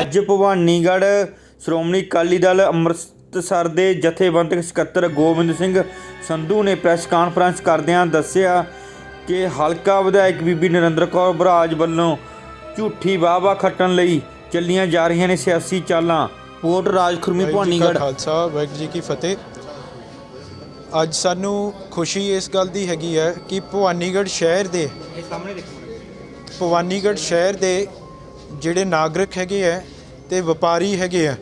ਅੱਜ ਭਵਾਨੀਗੜ੍ਹ ਸ਼੍ਰੋਮਣੀ ਅਕਾਲੀ ਦਲ ਅੰਮ੍ਰਿਤਸਰ ਦੇ ਜਥੇਬੰਦਕ ਸਕੱਤਰ ਗੋਬਿੰਦ ਸਿੰਘ ਸੰਧੂ ਨੇ ਪ੍ਰੈਸ ਕਾਨਫਰੰਸ ਕਰਦਿਆਂ ਦੱਸਿਆ ਕਿ ਹਲਕਾ ਵਿਧਾਇਕ ਬੀਬੀ ਨਰਿੰਦਰ ਕੌਰ ਬਰਾਜ ਵੱਲੋਂ ਝੂਠੀ ਵਾਹਵਾ ਖੱਟਣ ਲਈ ਚੱਲੀਆਂ ਜਾ ਰਹੀਆਂ ਨੇ ਸਿਆਸੀ ਚਾਲਾਂ। ਕੋਟ ਰਾਜ ਖੁਰਮੀ ਵਾਹਿਗੁਰੂ ਜੀ ਕਾ ਭਵਾਨੀਗੜ੍ਹ। ਖਾਲਸਾ ਵਾਹਿਗੁਰੂ ਜੀ ਕੀ ਫਤਿਹ। ਅੱਜ ਸਾਨੂੰ ਖੁਸ਼ੀ ਇਸ ਗੱਲ ਦੀ ਹੈਗੀ ਹੈ ਕਿ ਭਵਾਨੀਗੜ੍ਹ ਸ਼ਹਿਰ ਦੇ ਭਵਾਨੀਗੜ੍ਹ ਸ਼ਹਿਰ ਦੇ ਜਿਹੜੇ ਨਾਗਰਿਕ ਹੈਗੇ ਆ ਤੇ ਵਪਾਰੀ ਹੈਗੇ ਆ,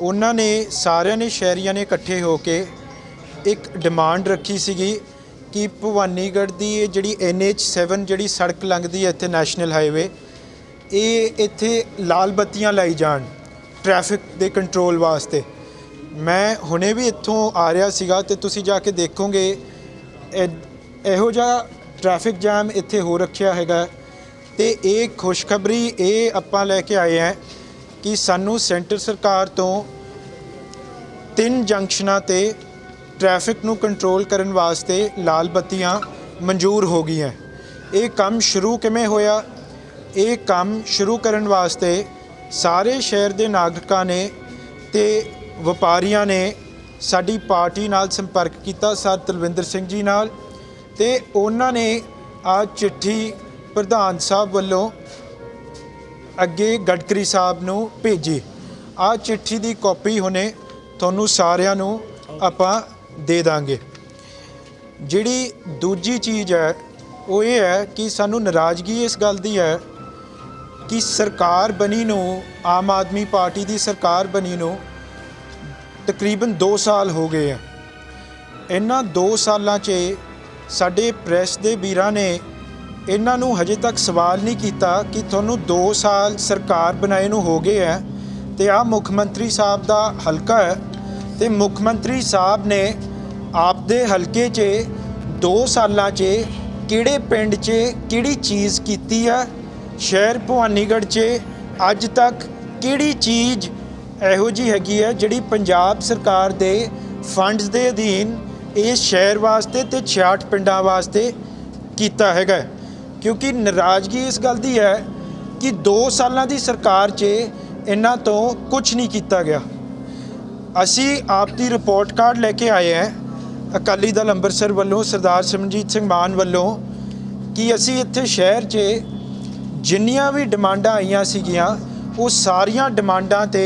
ਉਹਨਾਂ ਨੇ, ਸਾਰਿਆਂ ਨੇ, ਸ਼ਹਿਰੀਆਂ ਨੇ ਇਕੱਠੇ ਹੋ ਕੇ ਇੱਕ ਡਿਮਾਂਡ ਰੱਖੀ ਸੀਗੀ ਕਿ ਭਵਾਨੀਗੜ੍ਹ ਦੀ ਇਹ ਜਿਹੜੀ NH7 ਜਿਹੜੀ ਸੜਕ ਲੰਘਦੀ ਹੈ ਇੱਥੇ ਨੈਸ਼ਨਲ ਹਾਈਵੇ ਇਹ ਇੱਥੇ ਲਾਲ ਬੱਤੀਆਂ ਲਾਈ ਜਾਣ ਟ੍ਰੈਫਿਕ ਦੇ ਕੰਟਰੋਲ ਵਾਸਤੇ। ਮੈਂ ਹੁਣੇ ਵੀ ਇੱਥੋਂ ਆ ਰਿਹਾ ਸੀਗਾ ਤੇ ਤੁਸੀਂ ਜਾ ਕੇ ਦੇਖੋਗੇ, ਇਹੋ ਜਿਹਾ ਟ੍ਰੈਫਿਕ ਜਾਮ ਇੱਥੇ ਹੋ ਰੱਖਿਆ ਹੈਗਾ। ਤੇ ਇਹ ਖੁਸ਼ਖਬਰੀ ਇਹ ਆਪਾਂ ਲੈ ਕੇ ਆਏ ਹਾਂ ਕਿ ਸਾਨੂੰ ਸੈਂਟਰ ਸਰਕਾਰ ਤੋਂ ਤਿੰਨ ਜੰਕਸ਼ਨਾਂ ਤੇ ਟ੍ਰੈਫਿਕ ਨੂੰ ਕੰਟਰੋਲ ਕਰਨ ਵਾਸਤੇ ਲਾਲ ਬੱਤੀਆਂ ਮਨਜ਼ੂਰ ਹੋ ਗਈਆਂ। ਇਹ ਕੰਮ ਸ਼ੁਰੂ ਕਿਵੇਂ ਹੋਇਆ? ਇਹ ਕੰਮ ਸ਼ੁਰੂ ਕਰਨ ਵਾਸਤੇ ਸਾਰੇ ਸ਼ਹਿਰ ਦੇ ਨਾਗਰਿਕਾਂ ਨੇ ਤੇ ਵਪਾਰੀਆਂ ਨੇ ਸਾਡੀ ਪਾਰਟੀ ਨਾਲ ਸੰਪਰਕ ਕੀਤਾ, ਸਰ ਤਲਵਿੰਦਰ ਸਿੰਘ ਜੀ ਨਾਲ, ਤੇ ਉਹਨਾਂ ਨੇ ਆ ਚਿੱਠੀ ਪ੍ਰਧਾਨ ਸਾਹਿਬ ਵੱਲੋਂ ਅੱਗੇ ਗਡਕਰੀ ਸਾਹਿਬ ਨੂੰ ਭੇਜੀ। ਆ ਚਿੱਠੀ ਦੀ ਕਾਪੀ ਹੁਣੇ ਤੁਹਾਨੂੰ ਸਾਰਿਆਂ ਨੂੰ ਆਪਾਂ ਦੇ ਦਾਂਗੇ। ਜਿਹੜੀ ਦੂਜੀ ਚੀਜ਼ ਹੈ, ਉਹ ਇਹ ਹੈ ਕਿ ਸਾਨੂੰ ਨਾਰਾਜ਼ਗੀ ਇਸ ਗੱਲ ਦੀ ਹੈ ਕਿ ਸਰਕਾਰ ਬਣੀ ਨੂੰ, ਆਮ ਆਦਮੀ ਪਾਰਟੀ ਦੀ ਸਰਕਾਰ ਬਣੀ ਨੂੰ ਤਕਰੀਬਨ 2 ਸਾਲ ਹੋ ਗਏ ਆ। ਇਹਨਾਂ 2 ਸਾਲਾਂ 'ਚ ਸਾਡੇ ਪ੍ਰੈਸ ਦੇ ਵੀਰਾਂ ਨੇ ਇਹਨਾਂ ਨੂੰ ਹਜੇ ਤੱਕ ਸਵਾਲ ਨਹੀਂ ਕੀਤਾ ਕਿ ਤੁਹਾਨੂੰ 2 ਸਾਲ ਸਰਕਾਰ ਬਣਾਏ ਨੂੰ ਹੋ ਗਏ ਹੈ ਤੇ ਆ ਮੁੱਖ ਮੰਤਰੀ ਸਾਹਿਬ ਦਾ ਹਲਕਾ ਹੈ ਤੇ ਮੁੱਖ ਮੰਤਰੀ ਸਾਹਿਬ ਨੇ ਆਪਦੇ ਹਲਕੇ 'ਚ 2 ਸਾਲਾਂ 'ਚ ਕਿਹੜੇ ਪਿੰਡ 'ਚ ਕਿਹੜੀ ਚੀਜ਼ ਕੀਤੀ ਹੈ? ਸ਼ਹਿਰ ਭਵਾਨੀਗੜ੍ਹ 'ਚ ਅੱਜ ਤੱਕ ਕਿਹੜੀ ਚੀਜ਼ ਇਹੋ ਜੀ ਹੈਗੀ ਹੈ ਜਿਹੜੀ ਪੰਜਾਬ ਸਰਕਾਰ ਦੇ ਫੰਡਸ ਦੇ ਅਧੀਨ ਇਸ ਸ਼ਹਿਰ ਵਾਸਤੇ ਤੇ 66 ਪਿੰਡਾਂ ਵਾਸਤੇ ਕੀਤਾ ਹੈਗਾ ਕਿਉਂਕਿ ਨਾਰਾਜ਼ਗੀ ਇਸ ਗੱਲ ਦੀ ਹੈ ਕਿ 2 ਸਾਲਾਂ ਦੀ ਸਰਕਾਰ 'ਚ ਇਹਨਾਂ ਤੋਂ ਕੁਝ ਨਹੀਂ ਕੀਤਾ ਗਿਆ। ਅਸੀਂ ਆਪ ਦੀ ਰਿਪੋਰਟ ਕਾਰਡ ਲੈ ਕੇ ਆਏ ਹਾਂ, ਅਕਾਲੀ ਦਲ ਅੰਮ੍ਰਿਤਸਰ ਵੱਲੋਂ ਸਰਦਾਰ ਸਿਮਰਨਜੀਤ ਸਿੰਘ ਮਾਨ ਵੱਲੋਂ, ਕਿ ਅਸੀਂ ਇੱਥੇ ਸ਼ਹਿਰ 'ਚ ਜਿੰਨੀਆਂ ਵੀ ਡਿਮਾਂਡਾਂ ਆਈਆਂ ਸੀਗੀਆਂ, ਉਹ ਸਾਰੀਆਂ ਡਿਮਾਂਡਾਂ ਤੇ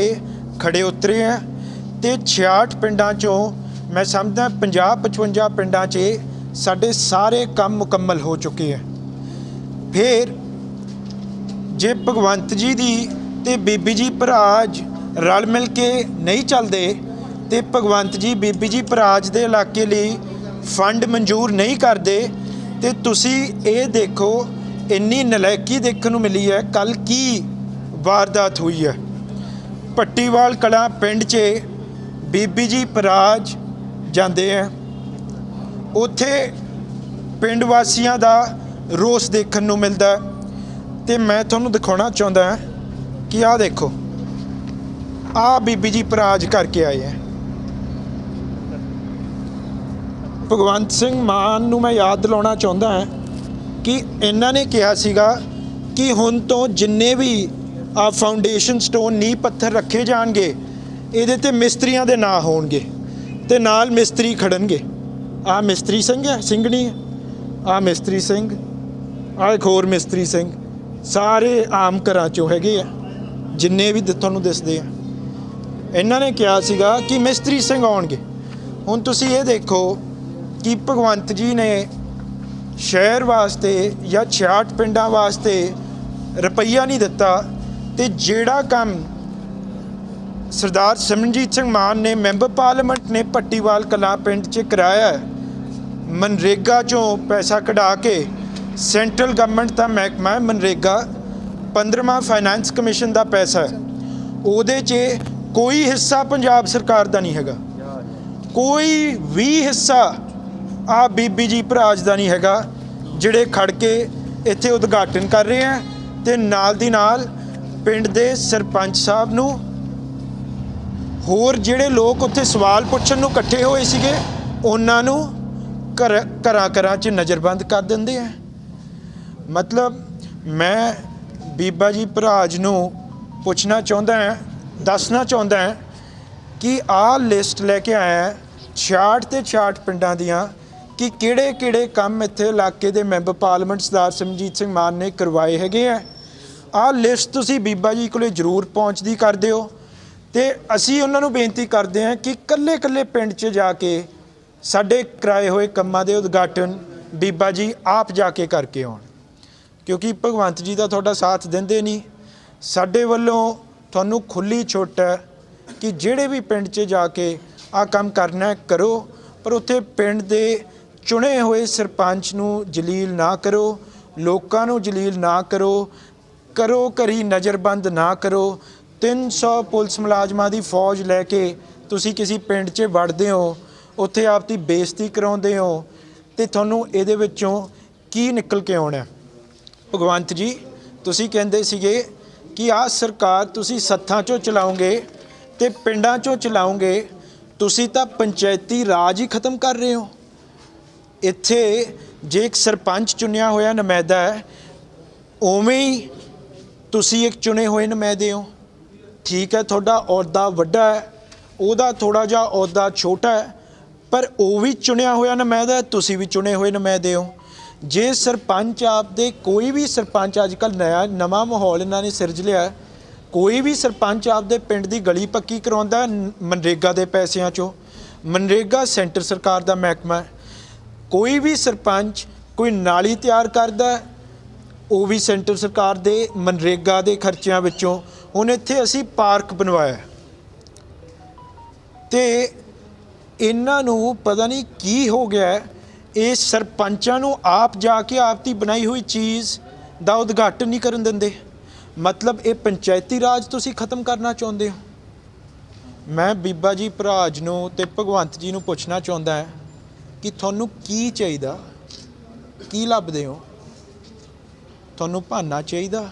ਖੜੇ ਉਤਰੇ ਆ ਤੇ 66 ਪਿੰਡਾਂ 'ਚੋਂ ਮੈਂ ਸਮਝਦਾ 50 55 ਪਿੰਡਾਂ 'ਚ ਸਾਡੇ ਸਾਰੇ ਕੰਮ ਮੁਕੰਮਲ ਹੋ ਚੁੱਕੇ ਆ। ਫਿਰ ਜੇ ਭਗਵੰਤ ਜੀ ਦੀ ਤੇ ਬੀਬੀ ਜੀ ਭਰਾਜ ਰਲ ਮਿਲ ਕੇ ਨਹੀਂ ਚੱਲਦੇ ਤੇ ਭਗਵੰਤ ਜੀ ਬੀਬੀ ਜੀ ਭਰਾਜ ਦੇ ਇਲਾਕੇ ਲਈ ਫੰਡ ਮਨਜ਼ੂਰ ਨਹੀਂ ਕਰਦੇ, ਤੇ ਤੁਸੀਂ ਇਹ ਦੇਖੋ, ਇੰਨੀ ਨਲਾਇਕੀ ਦੇਖਣ ਨੂੰ ਮਿਲੀ ਹੈ ਕੱਲ ਕੀ ਵਾਰਦਾਤ ਹੋਈ ਹੈ। ਪੱਟੀਵਾਲ ਕਲਾਂ ਪਿੰਡ 'ਚ ਬੀਬੀ ਜੀ ਪਰਾਜ ਜਾਂਦੇ ਆ। ਉੱਥੇ ਪਿੰਡ ਵਾਸੀਆਂ ਦਾ ਰੋਸ ਦੇਖਣ ਨੂੰ ਮਿਲਦਾ ਹੈ। ਤੇ ਮੈਂ ਤੁਹਾਨੂੰ ਦਿਖਾਉਣਾ ਚਾਹੁੰਦਾ ਹਾਂ ਕਿ ਆਹ ਦੇਖੋ। ਆਹ ਬੀਬੀ ਜੀ ਪ੍ਰਾਜ ਕਰਕੇ ਆਏ ਹੈ। ਭਗਵੰਤ ਸਿੰਘ ਮਾਨ ਨੂੰ ਮੈਂ ਯਾਦ ਦਿਲਾਉਣਾ ਚਾਹੁੰਦਾ ਹਾਂ ਕਿ ਇਹਨਾਂ ਨੇ ਕਿਹਾ ਸੀਗਾ ਕਿ ਹੁਣ ਤੋਂ ਜਿੰਨੇ ਵੀ ਆ ਫਾਊਂਡੇਸ਼ਨ ਸਟੋਨ ਨੀ ਪੱਥਰ ਰੱਖੇ ਜਾਣਗੇ, ਇਹਦੇ ਤੇ ਮਿਸਤਰੀਆਂ ਦੇ ਨਾਂ ਹੋਣਗੇ ਤੇ ਨਾਲ ਮਿਸਤਰੀ ਖੜਨਗੇ। ਆ ਮਿਸਤਰੀ ਸਿੰਘ ਹੈ ਸਿੰਘਣੀ ਹੈ। ਆ ਮਿਸਤਰੀ ਸਿੰਘ ਆ ਇੱਕ ਮਿਸਤਰੀ ਸਿੰਘ, ਸਾਰੇ ਆਮ ਘਰਾਂ ਚੋਂ ਹੈਗੇ ਆ, ਜਿੰਨੇ ਵੀ ਤੁਹਾਨੂੰ ਦਿਸਦੇ ਆ। ਇਹਨਾਂ ਨੇ ਕਿਹਾ ਸੀਗਾ ਕਿ ਮਿਸਤਰੀ ਸਿੰਘ ਆਉਣਗੇ। ਹੁਣ ਤੁਸੀਂ ਇਹ ਦੇਖੋ ਕਿ ਭਗਵੰਤ ਜੀ ਨੇ ਸ਼ਹਿਰ ਵਾਸਤੇ ਜਾਂ 66 ਪਿੰਡਾਂ ਵਾਸਤੇ ਰੁਪਈਆ ਨਹੀਂ ਦਿੱਤਾ ਤੇ ਜਿਹੜਾ ਕੰਮ ਸਰਦਾਰ ਸਿਮਰਨਜੀਤ ਸਿੰਘ ਮਾਨ ਨੇ ਮੈਂਬਰ ਪਾਰਲੀਮੈਂਟ ਨੇ ਪੱਟੀਵਾਲ ਕਲਾਂ ਪਿੰਡ 'ਚ ਕਰਾਇਆ, ਮਨਰੇਗਾ ਚੋਂ ਪੈਸਾ ਕਢਾ ਕੇ ਸੈਂਟਰਲ ਗਵਰਨਮੈਂਟ ਦਾ ਮਹਿਕਮਾ ਮਨਰੇਗਾ 15ਵਾਂ ਫਾਈਨੈਂਸ ਕਮਿਸ਼ਨ ਦਾ ਪੈਸਾ ਹੈ। ਉਹਦੇ 'ਚ ਕੋਈ ਹਿੱਸਾ ਪੰਜਾਬ ਸਰਕਾਰ ਦਾ ਨਹੀਂ ਹੈਗਾ। ਕੋਈ ਵੀ ਹਿੱਸਾ ਆ ਬੀਬੀ ਜੀ ਭਰਾਜ ਦਾ ਨਹੀਂ ਹੈਗਾ, ਜਿਹੜੇ ਖੜ ਕੇ ਇੱਥੇ ਉਦਘਾਟਨ ਕਰ ਰਹੇ ਆ ਤੇ ਨਾਲ ਦੀ ਨਾਲ ਪਿੰਡ ਦੇ ਸਰਪੰਚ ਸਾਹਿਬ ਨੂੰ ਹੋਰ ਜਿਹੜੇ ਲੋਕ ਉੱਥੇ ਸਵਾਲ ਪੁੱਛਣ ਨੂੰ ਇਕੱਠੇ ਹੋਏ ਸੀਗੇ, ਉਹਨਾਂ ਨੂੰ ਘਰ ਘਰਾਂ ਘਰਾਂ 'ਚ ਨਜ਼ਰਬੰਦ ਕਰ ਦਿੰਦੇ ਆ ਮਤਲਬ ਮੈਂ ਬੀਬਾ ਜੀ ਭਰਾਜ ਨੂੰ ਪੁੱਛਣਾ ਚਾਹੁੰਦਾ ਹਾਂ, ਦੱਸਣਾ ਚਾਹੁੰਦਾ ਹਾਂ ਕਿ ਆਹ ਲਿਸਟ ਲੈ ਕੇ ਆਇਆ ਹੈ 66 ਤੇ 66 ਪਿੰਡਾਂ ਦੀਆਂ, ਕਿ ਕਿਹੜੇ ਕਿਹੜੇ ਕੰਮ ਇੱਥੇ ਇਲਾਕੇ ਦੇ ਮੈਂਬਰ ਪਾਰਲੀਮੈਂਟ ਸਰਦਾਰ ਸਿਮਰਜੀਤ ਸਿੰਘ ਮਾਨ ਨੇ ਕਰਵਾਏ ਹੈਗੇ ਆ। ਆਹ ਲਿਸਟ ਤੁਸੀਂ ਬੀਬਾ ਜੀ ਕੋਲੇ ਜ਼ਰੂਰ ਪਹੁੰਚਦੀ ਕਰ ਦਿਓ ਤੇ ਅਸੀਂ ਉਹਨਾਂ ਨੂੰ ਬੇਨਤੀ ਕਰਦੇ ਹਾਂ ਕਿ ਕੱਲੇ ਕੱਲੇ ਪਿੰਡ 'ਚ ਜਾ ਕੇ ਸਾਡੇ ਕਰਾਏ ਹੋਏ ਕੰਮਾਂ ਦੇ ਉਦਘਾਟਨ ਬੀਬਾ ਜੀ ਆਪ ਜਾ ਕੇ ਕਰਕੇ ਆਉਣ। ਕਿਉਂਕਿ ਭਗਵੰਤ ਜੀ ਦਾ ਤੁਹਾਡਾ ਸਾਥ ਦਿੰਦੇ ਨਹੀਂ। ਸਾਡੇ ਵੱਲੋਂ ਤੁਹਾਨੂੰ ਖੁੱਲੀ ਛੁੱਟ ਹੈ ਕਿ ਜਿਹੜੇ ਵੀ ਪਿੰਡ 'ਚ ਜਾ ਕੇ ਆ ਕੰਮ ਕਰਨਾ ਕਰੋ। ਪਰ ਉੱਥੇ ਪਿੰਡ ਦੇ ਚੁਣੇ ਹੋਏ ਸਰਪੰਚ ਨੂੰ ਜਲੀਲ ਨਾ ਕਰੋ, ਲੋਕਾਂ ਨੂੰ ਜਲੀਲ ਨਾ ਕਰੋ ਕਰੋ ਘਰੀ ਨਜ਼ਰਬੰਦ ਨਾ ਕਰੋ। 300 ਪੁਲਿਸ ਮੁਲਾਜ਼ਮਾਂ ਦੀ ਫੌਜ ਲੈ ਕੇ ਤੁਸੀਂ ਕਿਸੇ ਪਿੰਡ 'ਚ ਵੜਦੇ ਹੋ, ਉੱਥੇ ਆਪ ਦੀ ਬੇਇੱਜ਼ਤੀ ਕਰਾਉਂਦੇ ਹੋ ਤੇ ਤੁਹਾਨੂੰ ਇਹਦੇ ਵਿੱਚੋਂ ਕੀ ਨਿਕਲ ਕੇ ਆਉਣਾ ਭਗਵੰਤ ਜੀ, ਤੁਸੀਂ ਕਹਿੰਦੇ ਸੀਗੇ ਕਿ ਆਹ ਸਰਕਾਰ ਤੁਸੀਂ ਸੱਥਾਂ 'ਚੋਂ ਚਲਾਉਂਗੇ ਤੇ ਪਿੰਡਾਂ 'ਚੋਂ ਚਲਾਉਂਗੇ, ਤੁਸੀਂ ਤਾਂ ਪੰਚਾਇਤੀ ਰਾਜ ਹੀ ਖਤਮ ਕਰ ਰਹੇ ਹੋ। ਇੱਥੇ ਜੇ ਇੱਕ ਸਰਪੰਚ ਚੁਣਿਆ ਹੋਇਆ ਨੁਮਾਇੰਦਾ ਹੈ, ਉਵੇਂ ਹੀ ਤੁਸੀਂ ਇੱਕ ਚੁਣੇ ਹੋਏ ਨੁਮਾਇੰਦੇ ਹੋ। ਠੀਕ ਹੈ, ਤੁਹਾਡਾ ਅਹੁਦਾ ਵੱਡਾ ਹੈ, ਉਹਦਾ ਥੋੜਾ ਜਿਹਾ ਅਹੁਦਾ ਛੋਟਾ ਹੈ, ਪਰ ਉਹ ਵੀ ਚੁਣਿਆ ਹੋਇਆ ਨੁਮਾਇੰਦਾ ਤੁਸੀਂ ਵੀ ਚੁਣੇ ਹੋਏ ਨੁਮਾਇੰਦੇ ਹੋ। ਜੇ ਸਰਪੰਚ ਆਪਦੇ ਕੋਈ ਵੀ ਸਰਪੰਚ ਅੱਜ ਕੱਲ ਨਵਾਂ ਨਵਾਂ ਮਾਹੌਲ ਇਹਨਾਂ ਨੇ ਸਿਰਜ ਲਿਆ ਕੋਈ ਵੀ ਸਰਪੰਚ ਆਪਦੇ ਪਿੰਡ ਦੀ ਗਲੀ ਪੱਕੀ ਕਰਾਉਂਦਾ ਮਨਰੇਗਾ ਦੇ ਪੈਸਿਆਂ ਚੋਂ। ਮਨਰੇਗਾ ਸੈਂਟਰ ਸਰਕਾਰ ਦਾ ਮਹਿਕਮਾ ਕੋਈ ਵੀ ਸਰਪੰਚ ਕੋਈ ਨਾਲੀ ਤਿਆਰ ਕਰਦਾ ਉਹ ਵੀ ਸੈਂਟਰ ਸਰਕਾਰ ਦੇ, ਮਨਰੇਗਾ ਦੇ ਖਰਚਿਆਂ ਵਿੱਚੋਂ। ਹੁਣ ਇੱਥੇ ਅਸੀਂ ਪਾਰਕ ਬਣਵਾਇਆ ਹੈ। ਤੇ ਇਹਨਾਂ ਨੂੰ ਪਤਾ ਨਹੀਂ ਕੀ ਹੋ ਗਿਆ ਇਹ ਸਰਪੰਚਾਂ ਨੂੰ ਆਪ ਜਾ ਕੇ ਆਪ ਦੀ ਬਣਾਈ ਹੋਈ ਚੀਜ਼ ਦਾ ਉਦਘਾਟਨ ਨਹੀਂ ਕਰਨ ਦਿੰਦੇ। ਮਤਲਬ ਇਹ ਪੰਚਾਇਤੀ ਰਾਜ ਤੁਸੀਂ ਖਤਮ ਕਰਨਾ ਚਾਹੁੰਦੇ ਹੋ। ਮੈਂ ਬੀਬਾ ਜੀ ਭਰਾਜ ਨੂੰ ਤੇ ਭਗਵੰਤ ਜੀ ਨੂੰ ਪੁੱਛਣਾ ਚਾਹੁੰਦਾ ਹਾਂ ਕਿ ਤੁਹਾਨੂੰ ਕੀ ਚਾਹੀਦਾ, ਕੀ ਲੱਭਦੇ ਹੋ? ਤੁਹਾਨੂੰ ਭਾਨਾ ਚਾਹੀਦਾ?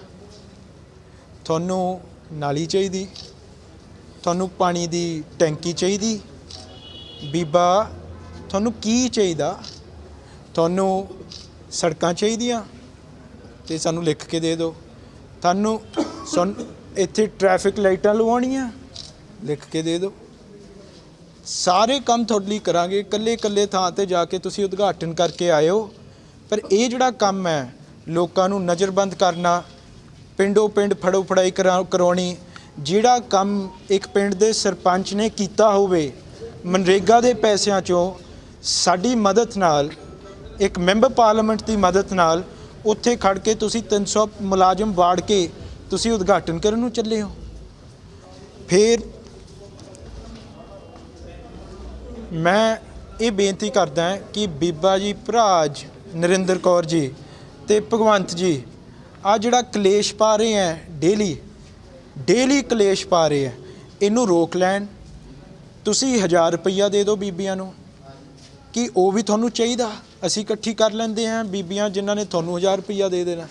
ਤੁਹਾਨੂੰ ਨਾਲੀ ਚਾਹੀਦੀ? ਤੁਹਾਨੂੰ ਪਾਣੀ ਦੀ ਟੈਂਕੀ ਚਾਹੀਦੀ? ਬੀਬਾ, ਤੁਹਾਨੂੰ ਕੀ ਚਾਹੀਦਾ? ਤੁਹਾਨੂੰ ਸੜਕਾਂ ਚਾਹੀਦੀਆਂ ਤੇ ਸਾਨੂੰ ਲਿਖ ਕੇ ਦੇ ਦਿਓ। ਤੁਹਾਨੂੰ ਸੁਣ, ਇੱਥੇ ਟ੍ਰੈਫਿਕ ਲਾਈਟਾਂ ਲਵਾਉਣੀਆਂ, ਲਿਖ ਕੇ ਦੇ ਦਿਓ। ਸਾਰੇ ਕੰਮ ਤੁਹਾਡੇ ਲਈ ਕਰਾਂਗੇ ਇਕੱਲੇ ਇਕੱਲੇ ਥਾਂ ਤੇ ਜਾ ਕੇ ਤੁਸੀਂ ਉਦਘਾਟਨ ਕਰਕੇ ਆਇਓ। ਪਰ ਇਹ ਜਿਹੜਾ ਕੰਮ ਹੈ, ਲੋਕਾਂ ਨੂੰ ਨਜ਼ਰਬੰਦ ਕਰਨਾ ਪਿੰਡੋ ਪਿੰਡ ਫੜੋ ਫੜਾਈ ਕਰਾ- ਕਰਾਉਣੀ, ਜਿਹੜਾ ਕੰਮ ਇੱਕ ਪਿੰਡ ਦੇ ਸਰਪੰਚ ਨੇ ਕੀਤਾ ਹੋਵੇ, ਮਨਰੇਗਾ ਦੇ ਪੈਸਿਆਂ ਚੋਂ ਸਾਡੀ ਮਦਦ ਨਾਲ ਇੱਕ ਮੈਂਬਰ ਪਾਰਲੀਮੈਂਟ ਦੀ ਮਦਦ ਨਾਲ ਉੱਥੇ ਖੜ ਕੇ ਤੁਸੀਂ 300 ਮੁਲਾਜ਼ਮ ਵਾੜ ਕੇ ਤੁਸੀਂ ਉਦਘਾਟਨ ਕਰਨ ਨੂੰ ਚੱਲੇ ਹੋ। ਫਿਰ ਮੈਂ ਇਹ ਬੇਨਤੀ ਕਰਦਾ ਕਿ ਬੀਬਾ ਜੀ ਭਰਾਜ ਨਰਿੰਦਰ ਕੌਰ ਜੀ ਤੇ ਭਗਵੰਤ ਜੀ ਆ ਜਿਹੜਾ ਕਲੇਸ਼ ਪਾ ਰਹੇ ਹੈ ਡੇਲੀ ਡੇਲੀ ਕਲੇਸ਼ ਪਾ ਰਹੇ ਹੈ, ਇਹਨੂੰ ਰੋਕ ਲੈਣ। ਤੁਸੀਂ 1000 ਰੁਪਈਆ ਦੇ ਦਿਓ ਬੀਬੀਆਂ ਨੂੰ। ਕਿ ਉਹ ਵੀ ਤੁਹਾਨੂੰ ਚਾਹੀਦਾ? ਅਸੀਂ ਇਕੱਠੀ ਕਰ ਲੈਂਦੇ ਹਾਂ, ਬੀਬੀਆਂ ਜਿਨ੍ਹਾਂ ਨੇ ਤੁਹਾਨੂੰ 1000 ਰੁਪਈਆ ਦੇ ਦੇਣਾ।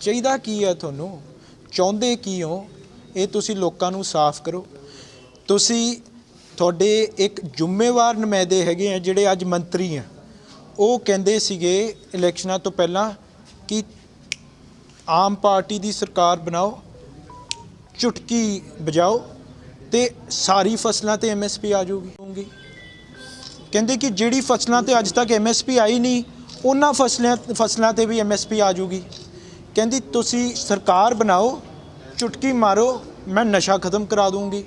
ਚਾਹੀਦਾ ਕੀ ਹੈ ਤੁਹਾਨੂੰ? ਚਾਹੁੰਦੇ ਕੀ ਹੋ? ਇਹ ਤੁਸੀਂ ਲੋਕਾਂ ਨੂੰ ਸਾਫ਼ ਕਰੋ। ਤੁਸੀਂ ਤੁਹਾਡੇ ਇੱਕ ਜ਼ਿੰਮੇਵਾਰ ਨੁਮਾਇੰਦੇ ਹੈਗੇ ਆ, ਜਿਹੜੇ ਅੱਜ ਮੰਤਰੀ ਆ। ਉਹ ਕਹਿੰਦੇ ਸੀਗੇ ਇਲੈਕਸ਼ਨਾਂ ਤੋਂ ਪਹਿਲਾਂ ਕਿ ਆਮ ਪਾਰਟੀ ਦੀ ਸਰਕਾਰ ਬਣਾਓ, ਚੁਟਕੀ ਵਜਾਓ ਤੇ ਸਾਰੀ ਫਸਲਾਂ ਤੇ ਐਮਐਸਪੀ ਆ ਜਾਊਗੀ। ਕਹਿੰਦੇ ਕਿ ਜਿਹੜੀ ਫਸਲਾਂ ਤੇ ਅੱਜ ਤੱਕ ਐਮਐਸਪੀ ਆਈ ਨਹੀਂ, ਉਹਨਾਂ ਫਸਲਾਂ ਫਸਲਾਂ ਤੇ ਵੀ ਐਮਐਸਪੀ ਆ ਜੂਗੀ ਕਹਿੰਦੀ, ਤੁਸੀਂ ਸਰਕਾਰ ਬਣਾਓ, ਚੁਟਕੀ ਮਾਰੋ, ਮੈਂ ਨਸ਼ਾ ਖਤਮ ਕਰਾ ਦੂੰਗੀ।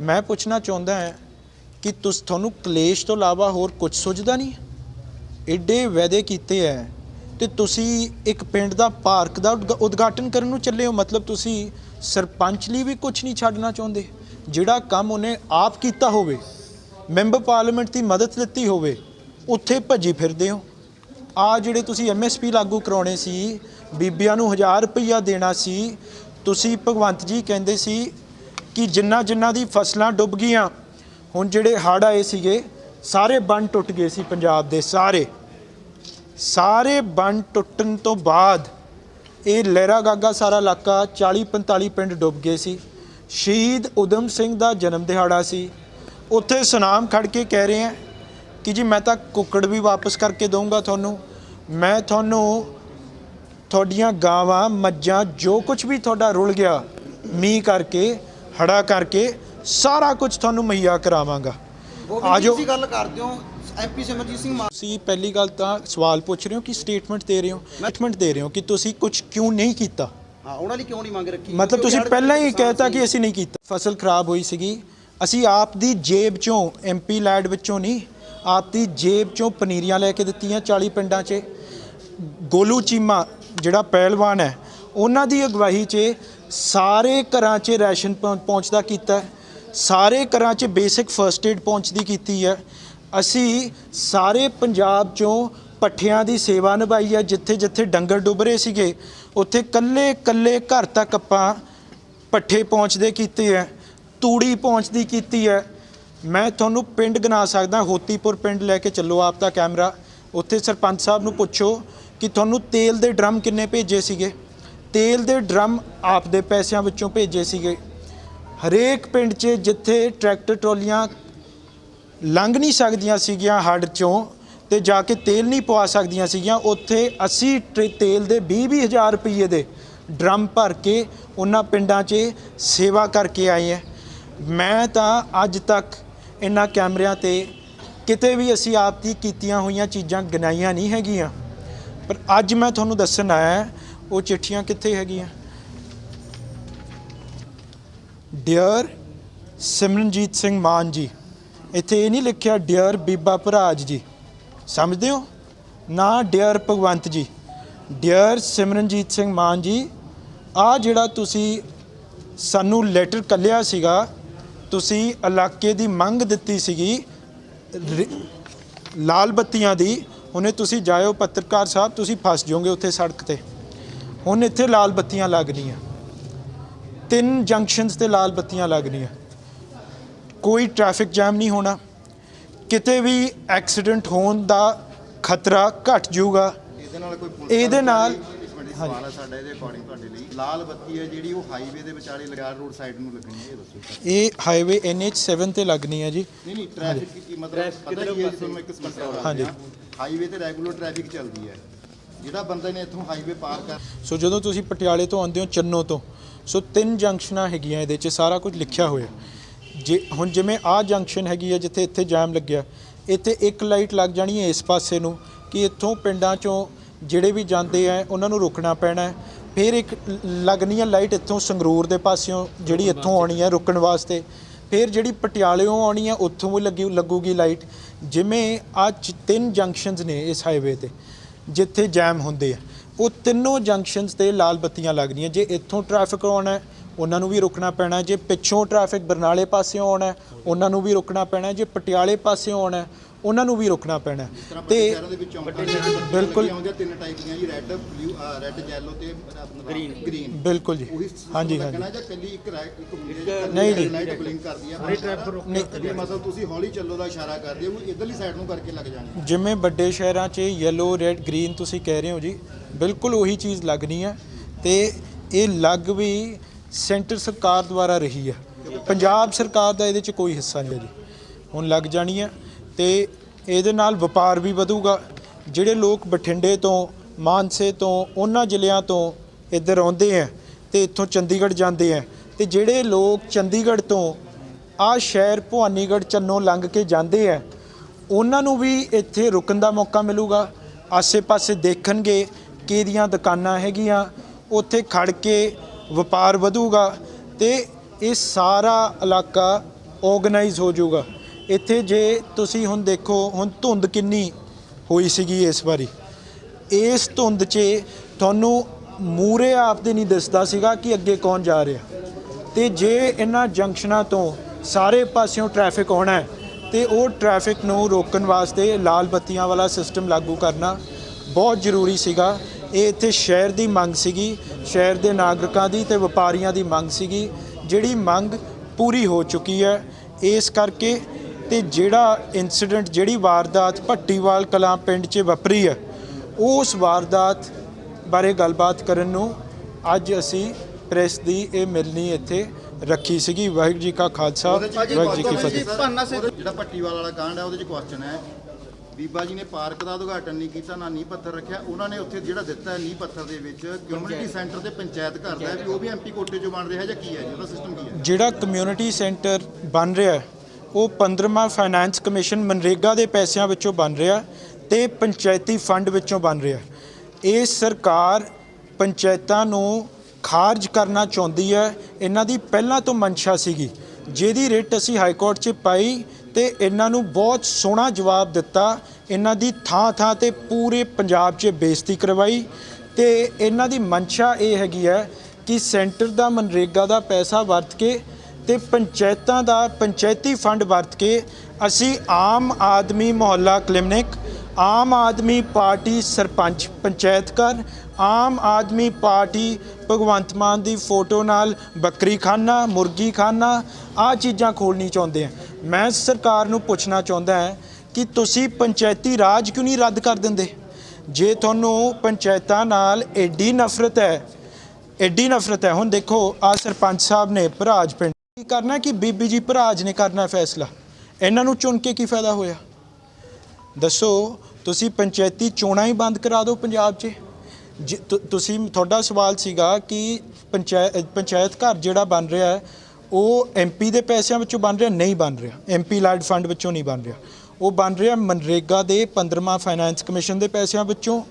ਮੈਂ ਪੁੱਛਣਾ ਚਾਹੁੰਦਾ ਹਾਂ ਕਿ ਤੁਸ, ਤੁਹਾਨੂੰ ਕਲੇਸ਼ ਤੋਂ ਇਲਾਵਾ ਹੋਰ ਕੁਝ ਸੁਝਦਾ ਨਹੀਂ? ਐਡੇ ਵਾਅਦੇ ਕੀਤੇ ਐ ਤੇ ਤੁਸੀਂ ਇੱਕ ਪਿੰਡ ਦਾ ਪਾਰਕ ਦਾ ਉਦਘ- ਉਦਘਾਟਨ ਕਰਨ ਨੂੰ ਚੱਲੇ ਹੋ। ਮਤਲਬ ਤੁਸੀਂ ਸਰਪੰਚ ਲਈ ਵੀ ਕੁਝ ਨਹੀਂ ਛੱਡਣਾ ਚਾਹੁੰਦੇ। ਜਿਹੜਾ ਕੰਮ ਉਹਨੇ ਆਪ ਕੀਤਾ ਹੋਵੇ ਮੈਂਬਰ ਪਾਰਲੀਮੈਂਟ ਦੀ ਮਦਦ ਲਿੱਤੀ ਹੋਵੇ, ਉੱਥੇ ਭੱਜੀ ਫਿਰਦੇ ਹੋ। ਆ ਜਿਹੜੇ ਤੁਸੀਂ ਐਮਐਸਪੀ ਲਾਗੂ ਕਰਾਉਣੇ ਸੀ, ਬੀਬੀਆਂ ਨੂੰ 1000 ਰੁਪਈਆ ਦੇਣਾ ਸੀ, ਤੁਸੀਂ ਭਗਵੰਤ ਜੀ ਕਹਿੰਦੇ ਸੀ ਕਿ ਜਿੰਨਾ ਜਿੰਨਾ ਦੀ ਫਸਲਾਂ ਡੁੱਬ ਗਈਆਂ, ਹੁਣ ਜਿਹੜੇ ਹੜ੍ਹ ਆਏ ਸੀਗੇ, ਸਾਰੇ ਬੰਨ ਟੁੱਟ ਗਏ ਸੀ ਪੰਜਾਬ ਦੇ ਸਾਰੇ। ਸਾਰੇ ਬੰਨ ਟੁੱਟਣ ਤੋਂ ਬਾਅਦ ਇਹ ਲਹਿਰਾ ਗਾਗਾ ਸਾਰਾ ਇਲਾਕਾ 40 45 ਪਿੰਡ ਡੁੱਬ ਗਏ ਸੀ। ਸ਼ਹੀਦ ਉਦਮ ਸਿੰਘ ਦਾ ਜਨਮ ਦਿਹਾੜਾ ਸੀ। ਉੱਥੇ ਸੁਨਾਮ ਖੜ ਕੇ ਕਹਿ ਰਹੇ ਆ ਕਿ ਜੀ ਮੈਂ ਤਾਂ ਕੁੱਕੜ ਵੀ ਵਾਪਸ ਕਰਕੇ ਦਊਂਗਾ ਤੁਹਾਨੂੰ। ਮੈਂ ਤੁਹਾਨੂੰ ਤੁਹਾਡੀਆਂ ਗਾਵਾਂ ਮੱਝਾਂ ਜੋ ਕੁਝ ਵੀ ਤੁਹਾਡਾ ਰੁਲ ਗਿਆ ਮੀਂਹ ਕਰਕੇ ਹੜਾ ਕਰਕੇ ਸਾਰਾ ਕੁਝ ਤੁਹਾਨੂੰ ਮੁਹੱਈਆ ਕਰਾਵਾਂਗਾ। ਆਜੋ। ਤੁਸੀਂ ਗੱਲ ਕਰਦੇ ਹੋ ਐਮਪੀ ਸਿਮਰਜੀਤ ਸਿੰਘ ਮਾਨ ਤੁਸੀਂ ਪਹਿਲੀ ਗੱਲ ਤਾਂ ਸਵਾਲ ਪੁੱਛ ਰਹੇ ਹੋ ਕਿ ਸਟੇਟਮੈਂਟ ਦੇ ਰਹੇ ਹੋ। ਸਟੇਟਮੈਂਟ ਦੇ ਰਹੇ ਹੋ ਕਿ ਤੁਸੀਂ ਕੁਝ ਕਿਉਂ ਨਹੀਂ ਕੀਤਾ? ਹਾਂ ਉਹਨਾਂ ਲਈ ਕਿਉਂ ਨਹੀਂ ਮੰਗ ਰੱਖੀ? ਮਤਲਬ ਤੁਸੀਂ ਪਹਿਲਾਂ ਹੀ ਕਹਿਤਾ ਕਿ ਅਸੀਂ ਨਹੀਂ ਕੀਤਾ। ਫਸਲ ਖਰਾਬ ਹੋਈ ਸੀਗੀ। ਅਸੀਂ ਆਪ ਦੀ ਜੇਬ ਚੋਂ ਐਮਪੀ ਲੈਡ ਵਿੱਚੋਂ ਨਹੀਂ, ਆਪ ਦੀ ਜੇਬ ਚੋਂ ਪਨੀਰੀਆਂ ਲੈ ਕੇ ਦਿੱਤੀਆਂ 40 ਪਿੰਡਾਂ 'ਚ। ਗੋਲੂ ਚੀਮਾ ਜਿਹੜਾ ਪਹਿਲਵਾਨ ਹੈ, ਉਹਨਾਂ ਦੀ ਅਗਵਾਈ 'ਚ ਸਾਰੇ ਘਰਾਂ 'ਚ ਰਾਸ਼ਨ ਪਹੁੰ- ਪਹੁੰਚਦਾ ਕੀਤਾ ਸਾਰੇ ਘਰਾਂ 'ਚ ਬੇਸਿਕ ਫਰਸਟ ਏਡ ਪਹੁੰਚਦੀ ਕੀਤੀ ਹੈ। ਅਸੀਂ ਸਾਰੇ ਪੰਜਾਬ 'ਚੋਂ ਪੱਠਿਆਂ ਦੀ ਸੇਵਾ ਨਿਭਾਈ ਹੈ, ਜਿੱਥੇ ਜਿੱਥੇ ਡੰਗਰ ਡੁੱਬ ਰਹੇ ਸੀਗੇ, ਉੱਥੇ ਕੱਲੇ ਕੱਲੇ ਘਰ ਤੱਕ ਆਪਾਂ ਪੱਠੇ ਪਹੁੰਚਦੇ ਕੀਤੇ ਹੈ। ਤੂੜੀ ਪਹੁੰਚਦੀ ਕੀਤੀ ਹੈ। ਮੈਂ ਤੁਹਾਨੂੰ ਪਿੰਡ ਗਿਣਾ ਸਕਦਾ, ਹੋਤੀਪੁਰ ਪਿੰਡ ਲੈ ਕੇ ਚੱਲੋ ਆਪ ਦਾ ਕੈਮਰਾ। ਉੱਥੇ ਸਰਪੰਚ ਸਾਹਿਬ ਨੂੰ ਪੁੱਛੋ ਕਿ ਤੁਹਾਨੂੰ ਤੇਲ ਦੇ ਡਰਮ ਕਿੰਨੇ ਭੇਜੇ ਸੀਗੇ? ਤੇਲ ਦੇ ਡਰਮ ਆਪ ਦੇ ਪੈਸਿਆਂ ਵਿੱਚੋਂ ਭੇਜੇ ਸੀਗੇ। ਹਰੇਕ ਪਿੰਡ 'ਚ ਜਿੱਥੇ ਟਰੈਕਟਰ ਟਰਾਲੀਆਂ ਲੰਘ ਨਹੀਂ ਸਕਦੀਆਂ ਸੀਗੀਆਂ ਹੱਡ ਚੋਂ ਤੇ ਜਾ ਕੇ ਤੇਲ ਨਹੀਂ ਪਵਾ ਸਕਦੀਆਂ ਸੀਗੀਆਂ, ਉੱਥੇ ਅਸੀਂ ਟਰੇ- ਤੇਲ ਦੇ 20 ਹਜ਼ਾਰ ਰੁਪਏ ਦੇ ਡਰਮ ਭਰ ਕੇ ਉਹਨਾਂ ਪਿੰਡਾਂ 'ਚ ਸੇਵਾ ਕਰਕੇ ਆਏ ਹਾਂ। ਮੈਂ ਤਾਂ ਅੱਜ ਤੱਕ ਇਹਨਾਂ ਕੈਮਰਿਆਂ ਤੇ ਕਿਤੇ ਵੀ ਅਸੀਂ ਆਪ ਦੀ ਕੀਤੀਆਂ ਹੋਈਆਂ ਚੀਜ਼ਾਂ ਗਿਣਾਈਆਂ ਨਹੀਂ ਹੈਗੀਆਂ। ਪਰ ਅੱਜ ਮੈਂ ਤੁਹਾਨੂੰ ਦੱਸਣ ਆਇਆ ਉਹ ਚਿੱਠੀਆਂ ਕਿੱਥੇ ਹੈਗੀਆਂ? ਡਿਅਰ ਸਿਮਰਨਜੀਤ ਸਿੰਘ ਮਾਨ ਜੀ, ਇੱਥੇ ਇਹ ਨਹੀਂ ਲਿਖਿਆ ਡਿਅਰ ਬੀਬਾ ਭਰਾਜ ਜੀ। ਸਮਝਦੇ ਹੋ? ਨਾ ਡਿਅਰ ਭਗਵੰਤ ਜੀ। ਡਿਅਰ ਸਿਮਰਨਜੀਤ ਸਿੰਘ ਮਾਨ ਜੀ ਆ ਜਿਹੜਾ ਤੁਸੀਂ ਸਾਨੂੰ ਲੈਟਰ ਕੱਲਿਆ ਸੀਗਾ ਤੁਸੀਂ ਇਲਾਕੇ ਦੀ ਮੰਗ ਦਿੱਤੀ ਸੀਗੀ ਲਾਲ ਬੱਤੀਆਂ ਦੀ ਹੁਣੇ ਤੁਸੀਂ ਜਾਇਓ ਪੱਤਰਕਾਰ ਸਾਹਿਬ ਤੁਸੀਂ ਫਸ ਜਾਓਗੇ ਉੱਥੇ ਸੜਕ ਤੇ। ਹੁਣ ਇੱਥੇ ਲਾਲ ਬੱਤੀਆਂ ਲੱਗਣੀਆਂ ਤਿੰਨ ਜੰਕਸ਼ਨਸ ਤੇ ਲਾਲ ਬੱਤੀਆਂ ਲੱਗਣੀਆਂ ਕੋਈ ਟ੍ਰੈਫਿਕ ਜਾਮ ਨਹੀਂ ਹੋਣਾ। ਕਿਤੇ ਵੀ ਐਕਸੀਡੈਂਟ ਹੋਣ ਦਾ ਖਤਰਾ ਘਟ ਜਾਊਗਾ। ਇਹਦੇ ਨਾਲ ਕੋਈ ਪੁਲਿਸ ਇਹਦੇ ਨਾਲ- ਇੱਕ ਮਿੰਟ ਸਵਾਲ ਹੈ ਸਾਡਾ ਇਹਦੇ ਅਕੋਰਡਿੰਗ ਤੁਹਾਡੇ ਲਈ। ਲਾਲ ਬੱਤੀ ਹੈ ਜਿਹੜੀ ਉਹ ਹਾਈਵੇ ਦੇ ਵਿਚਾਲੇ ਲਗਾ ਰੋਡ ਸਾਈਡ ਨੂੰ ਲੱਗਣੀ ਹੈ ਇਹ ਦੱਸੋ। ਇਹ ਹਾਈਵੇ NH7 ਤੇ ਲੱਗਣੀ ਹੈ ਜੀ। ਨਹੀਂ ਨਹੀਂ ਟ੍ਰੈਫਿਕ ਕੀ ਮਤਲਬ ਪਤਾ ਕੀ ਹੈ ਜੀ ਤੁਹਾਨੂੰ ਇੱਕ ਸਮੱਸਿਆ ਦੱਸਦੇ ਹਾਂਜੀ। ਹਾਂ। ਹਾਈਵੇ ਤੇ ਰੈਗੂਲਰ ਟ੍ਰੈਫਿਕ ਚੱਲਦੀ ਹੈ। ਜਿਹੜਾ ਬੰਦਾ ਨੇ ਇੱਥੋਂ ਹਾਈਵੇ ਪਾਰ ਕਰ ਸੋ ਜਦੋਂ ਤੁਸੀਂ ਪਟਿਆਲੇ ਤੋਂ ਆਉਂਦੇ ਹੋ ਚੰਨੋ ਤੋਂ ਸੋ ਤਿੰਨ ਜੰਕਸ਼ਨਾਂ ਹੈਗੀਆਂ ਇਹਦੇ 'ਚ ਸਾਰਾ ਕੁਝ ਲਿਖਿਆ ਹੋਇਆ। ਜੇ ਹੁਣ ਜਿਵੇਂ ਆਹ ਜੰਕਸ਼ਨ ਹੈਗੀ ਹੈ ਜਿੱਥੇ ਇੱਥੇ ਜਾਮ ਲੱਗਿਆ ਇੱਥੇ ਇੱਕ ਲਾਈਟ ਲੱਗ ਜਾਣੀ ਹੈ ਇਸ ਪਾਸੇ ਨੂੰ ਕਿ ਇੱਥੋਂ ਪਿੰਡਾਂ 'ਚੋਂ ਜਿਹੜੇ ਵੀ ਜਾਂਦੇ ਆ ਉਹਨਾਂ ਨੂੰ ਰੁਕਣਾ ਪੈਣਾ ਫਿਰ ਇੱਕ ਲੱਗਣੀ ਹੈ ਲਾਈਟ ਇੱਥੋਂ ਸੰਗਰੂਰ ਦੇ ਪਾਸਿਓਂ ਜਿਹੜੀ ਇੱਥੋਂ ਆਉਣੀ ਹੈ ਰੁਕਣ ਵਾਸਤੇ। ਫਿਰ ਜਿਹੜੀ ਪਟਿਆਲਿਓਂ ਆਉਣੀ ਹੈ ਉੱਥੋਂ ਵੀ ਲੱਗੀ ਲੱਗੂਗੀ ਲਾਈਟ। ਜਿਵੇਂ ਅੱਜ ਤਿੰਨ ਜੰਕਸ਼ਨਸ ਨੇ ਇਸ ਹਾਈਵੇ ਤੇ ਜਿੱਥੇ ਜੈਮ ਹੁੰਦੇ ਆ। ਉਹ ਤਿੰਨੋਂ ਜੰਕਸ਼ਨਸ ਤੇ ਲਾਲ ਬੱਤੀਆਂ ਲੱਗਦੀਆਂ। ਜੇ ਇੱਥੋਂ ਟ੍ਰੈਫਿਕ ਆਉਣਾ ਹੈ, ਉਹਨਾਂ ਨੂੰ ਵੀ ਰੁਕਣਾ ਪੈਣਾ। ਜੇ ਪਿੱਛੋਂ ਟ੍ਰੈਫਿਕ ਬਰਨਾਲੇ ਪਾਸਿਓਂ ਆਉਣਾ ਹੈ, ਉਹਨਾਂ ਨੂੰ ਵੀ ਰੁਕਣਾ ਪੈਣਾ। ਜੇ ਪਟਿਆਲੇ ਪਾਸਿਓਂ ਆਉਣਾ ਹੈ, ਉਹਨਾਂ ਨੂੰ ਵੀ ਰੁਕਣਾ ਪੈਣਾ ਤੇ ਬਿਲਕੁਲ। ਆਉਂਦੇ ਤਿੰਨ ਟਾਈਪ ਦੀਆਂ ਜੀ ਰੈੱਡ ਬਲੂ ਰੈੱਡ ਯੈਲੋ ਤੇ ਗ੍ਰੀਨ ਗ੍ਰੀਨ ਬਿਲਕੁਲ ਜੀ। ਹਾਂਜੀ ਲੱਗਣਾ ਹਾਂਜੀ। ਜਾਂ ਕੱਲੀ ਇੱਕ ਰੈ- ਇੱਕ ਹੁੰਦੀ ਹੈ ਨਹੀਂ ਜੀ। ਲਾਈਟ ਬਲਿੰਕ ਕਰਦੀ ਹੈ ਨਹੀਂ ਮਤਲਬ ਤੁਸੀਂ ਹੌਲੀ ਚੱਲੋ ਦਾ ਇਸ਼ਾਰਾ ਕਰਦੇ ਹੋ ਉਹ ਇਧਰਲੀ ਸਾਈਡ ਨੂੰ ਕਰਕੇ ਲੱਗ ਜਾਣੀ ਜਿਵੇਂ ਵੱਡੇ ਸ਼ਹਿਰਾਂ 'ਚ ਯੈਲੋ ਰੈੱਡ ਗ੍ਰੀਨ ਤੁਸੀਂ ਕਹਿ ਰਹੇ ਹੋ ਜੀ ਬਿਲਕੁਲ ਉਹੀ ਚੀਜ਼ ਲੱਗਣੀ ਹੈ ਤੇ ਇਹ ਲੱਗ ਵੀ ਸੈਂਟਰ ਸਰਕਾਰ ਦੁਆਰਾ ਰਹੀ ਹੈ ਪੰਜਾਬ ਸਰਕਾਰ ਦਾ ਇਹਦੇ 'ਚ ਕੋਈ ਹਿੱਸਾ ਨਹੀਂ ਹੈ ਜੀ। ਹੁਣ ਲੱਗ ਜਾਣੀ ਹੈ ਤੇ ਇਹਦੇ ਨਾਲ ਵਪਾਰ ਵੀ ਵਧੂਗਾ। ਜਿਹੜੇ ਲੋਕ ਬਠਿੰਡੇ ਤੋਂ, ਮਾਨਸੇ ਤੋਂ, ਉਹਨਾਂ ਜ਼ਿਲ੍ਹਿਆਂ ਤੋਂ ਇੱਧਰ ਆਉਂਦੇ ਆ ਤੇ ਇੱਥੋਂ ਚੰਡੀਗੜ੍ਹ ਜਾਂਦੇ ਆ ਤੇ ਜਿਹੜੇ ਲੋਕ ਚੰਡੀਗੜ੍ਹ ਤੋਂ ਆ ਸ਼ਹਿਰ ਭਵਾਨੀਗੜ੍ਹ ਚੰਨੋਂ ਲੰਘ ਕੇ ਜਾਂਦੇ ਆ, ਉਹਨਾਂ ਨੂੰ ਵੀ ਇੱਥੇ ਰੁਕਣ ਦਾ ਮੌਕਾ ਮਿਲੂਗਾ। ਆਸੇ-ਪਾਸੇ ਦੇਖਣਗੇ ਕਿਹਦੀਆਂ ਦੁਕਾਨਾਂ ਹੈਗੀਆਂ, ਉੱਥੇ ਖੜ ਕੇ ਵਪਾਰ ਵਧੂਗਾ ਤੇ ਇਹ ਸਾਰਾ ਇਲਾਕਾ ਆਰਗੇਨਾਈਜ਼ ਹੋ ਜਾਊਗਾ। ਇੱਥੇ ਜੇ ਤੁਸੀਂ ਹੁਣ ਦੇਖੋ, ਹੁਣ ਧੁੰਦ ਕਿੰਨੀ ਹੋਈ ਸੀਗੀ ਇਸ ਵਾਰੀ। ਇਸ ਧੁੰਦ 'ਚ ਤੁਹਾਨੂੰ ਮੂਰੇ ਆਪਦੇ ਨਹੀਂ ਦਿਸਦਾ ਸੀਗਾ ਕਿ ਅੱਗੇ ਕੌਣ ਜਾ ਰਿਹਾ। ਤੇ ਜੇ ਇਹਨਾਂ ਜੰਕਸ਼ਨਾਂ ਤੋਂ ਸਾਰੇ ਪਾਸਿਓਂ ਟ੍ਰੈਫਿਕ ਆਉਣਾ ਹੈ, ਤੇ ਉਹ ਟ੍ਰੈਫਿਕ ਨੂੰ ਰੋਕਣ ਵਾਸਤੇ ਲਾਲ ਬੱਤੀਆਂ ਵਾਲਾ ਸਿਸਟਮ ਲਾਗੂ ਕਰਨਾ ਬਹੁਤ ਜ਼ਰੂਰੀ ਸੀਗਾ। ਇਹ ਇੱਥੇ ਸ਼ਹਿਰ ਦੀ ਮੰਗ ਸੀਗੀ, ਸ਼ਹਿਰ ਦੇ ਨਾਗਰਿਕਾਂ ਦੀ ਤੇ ਵਪਾਰੀਆਂ ਦੀ ਮੰਗ ਸੀਗੀ। ਜਿਹੜੀ ਮੰਗ ਪੂਰੀ ਹੋ ਚੁੱਕੀ ਹੈ, ਇਸ ਕਰਕੇ ਤੇ ਜਿਹੜਾ ਇਨਸੀਡੈਂਟ ਜਿਹੜੀ ਵਾਰਦਾਤ ਭੱਟੀਵਾਲ ਕਲਾਂ ਪਿੰਡ 'ਚ ਵਾਪਰੀ ਹੈ ਉਸ ਵਾਰਦਾਤ ਬਾਰੇ ਗੱਲਬਾਤ ਕਰਨ ਨੂੰ ਅੱਜ ਅਸੀਂ ਪ੍ਰੈਸ ਦੀ ਇਹ ਮਿਲਣੀ ਇੱਥੇ ਰੱਖੀ ਸੀਗੀ। ਵਾਹਿਗੁਰੂ ਜੀ ਕਾ ਖਾਲਸਾ ਵਾਹਿਗੁਰੂ ਜੀ ਕੀ ਫਤਿਹ। ਜਿਹੜਾ ਪੱਟੀਵਾਲ ਵਾਲਾ ਕਾਂਡ ਹੈ ਉਹਦੇ ਚ ਕੁਐਸਚਨ ਹੈ। ਬੀਬਾ ਜੀ ਨੇ ਪਾਰਕ ਦਾ ਉਦਘਾਟਨ ਨਹੀਂ ਕੀਤਾ ਨਾ ਨੀਂਹ ਪੱਥਰ ਰੱਖਿਆ। ਉਹਨਾਂ ਨੇ ਉੱਥੇ ਜਿਹੜਾ ਦਿੱਤਾ ਹੈ ਨੀਂਹ ਪੱਥਰ ਦੇ ਵਿੱਚ ਕਮਿਊਨਿਟੀ ਸੈਂਟਰ ਤੇ ਪੰਚਾਇਤ ਘਰ ਦਾ ਵੀ ਉਹ ਵੀ ਐਮਪੀ ਕੋਟੇ ਚੋਂ ਬਣ ਰਿਹਾ ਜਾਂ ਕੀ ਹੈ ਜੀ? ਉਹਦਾ ਸਿਸਟਮ ਕੀ ਹੈ? ਜਿਹੜਾ ਕਮਿਊਨਿਟੀ ਸੈਂਟਰ ਬਣ ਰਿਹਾ ਹੈ, ਉਹ 15ਵਾਂ ਫਾਈਨੈਂਸ ਕਮਿਸ਼ਨ ਮਨਰੇਗਾ ਦੇ ਪੈਸਿਆਂ ਵਿੱਚੋਂ ਬਣ ਰਿਹਾ ਤੇ ਪੰਚਾਇਤੀ ਫੰਡ ਵਿੱਚੋਂ ਬਣ ਰਿਹਾ। ਇਹ ਸਰਕਾਰ ਪੰਚਾਇਤਾਂ ਨੂੰ ਖਾਰਜ ਕਰਨਾ ਚਾਹੁੰਦੀ ਹੈ। ਇਹਨਾਂ ਦੀ ਪਹਿਲਾਂ ਤੋਂ ਮਨਸ਼ਾ ਸੀਗੀ। ਜਿਹਦੀ ਰਿਟ ਅਸੀਂ ਹਾਈ ਕੋਰਟ 'ਚ ਪਾਈ ਤੇ ਇਹਨਾਂ ਨੂੰ ਬਹੁਤ ਸੋਹਣਾ ਜਵਾਬ ਦਿੱਤਾ। ਇਹਨਾਂ ਦੀ ਥਾਂ ਥਾਂ ਤੇ ਪੂਰੇ ਪੰਜਾਬ 'ਚ ਬੇਇੱਜ਼ਤੀ ਕਰਵਾਈ ਤੇ ਇਹਨਾਂ ਦੀ ਮਨਸ਼ਾ ਇਹ ਹੈਗੀ ਹੈ ਕਿ ਸੈਂਟਰ ਦਾ ਮਨਰੇਗਾ ਦਾ ਪੈਸਾ ਵਰਤ ਕੇ ਤੇ ਪੰਚਾਇਤਾਂ ਦਾ ਪੰਚਾਇਤੀ ਫੰਡ ਵਰਤ ਕੇ ਅਸੀਂ ਆਮ ਆਦਮੀ ਮੁਹੱਲਾ ਕਲੀਨਿਕ, ਆਮ ਆਦਮੀ ਪਾਰਟੀ ਸਰਪੰਚ ਪੰਚਾਇਤ ਘਰ, ਆਮ ਆਦਮੀ ਪਾਰਟੀ ਭਗਵੰਤ ਮਾਨ ਦੀ ਫੋਟੋ ਨਾਲ ਬੱਕਰੀ ਖਾਨਾ, ਮੁਰਗੀ ਖਾਨਾ ਆ ਚੀਜ਼ਾਂ ਖੋਲਣੀ ਚਾਹੁੰਦੇ ਆ। ਮੈਂ ਸਰਕਾਰ ਨੂੰ ਪੁੱਛਣਾ ਚਾਹੁੰਦਾ ਹਾਂ ਕਿ ਤੁਸੀਂ ਪੰਚਾਇਤੀ ਰਾਜ ਕਿਉਂ ਨਹੀਂ ਰੱਦ ਕਰ ਦਿੰਦੇ? ਜੇ ਤੁਹਾਨੂੰ ਪੰਚਾਇਤਾਂ ਨਾਲ ਐਡੀ ਨਫ਼ਰਤ ਹੈ ਐਡੀ ਨਫ਼ਰਤ ਹੈ, ਹੁਣ ਦੇਖੋ ਆ ਸਰਪੰਚ ਸਾਹਿਬ ਨੇ ਭਰਾਜ ਪਿੰਡ ਕੀ ਕਰਨਾ ਕਿ ਬੀਬੀ ਜੀ ਭਰਾਜ ਨੇ ਕਰਨਾ ਫੈਸਲਾ? ਇਹਨਾਂ ਨੂੰ ਚੁਣ ਕੇ ਕੀ ਫਾਇਦਾ ਹੋਇਆ? ਦੱਸੋ, ਤੁਸੀਂ ਪੰਚਾਇਤੀ ਚੋਣਾਂ ਹੀ ਬੰਦ ਕਰਾ ਦਿਓ ਪੰਜਾਬ 'ਚ। ਜੇ ਤੁਸੀਂ, ਤੁਹਾਡਾ ਸਵਾਲ ਸੀਗਾ ਕਿ ਪੰਚਾਇਤ ਪੰਚਾਇਤ ਘਰ ਜਿਹੜਾ ਬਣ ਰਿਹਾ ਹੈ, ਉਹ ਐਮਪੀ ਦੇ ਪੈਸਿਆਂ ਵਿੱਚੋਂ ਬਣ ਰਿਹਾ, ਨਹੀਂ ਬਣ ਰਿਹਾ। ਐਮਪੀ ਲਾਈਡ ਫੰਡ ਵਿੱਚੋਂ ਨਹੀਂ ਬਣ ਰਿਹਾ। ਉਹ ਬਣ ਰਿਹਾ ਮਨਰੇਗਾ ਦੇ 15ਵਾਂ ਫਾਈਨੈਂਸ ਕਮਿਸ਼ਨ ਦੇ ਪੈਸਿਆਂ ਵਿੱਚੋਂ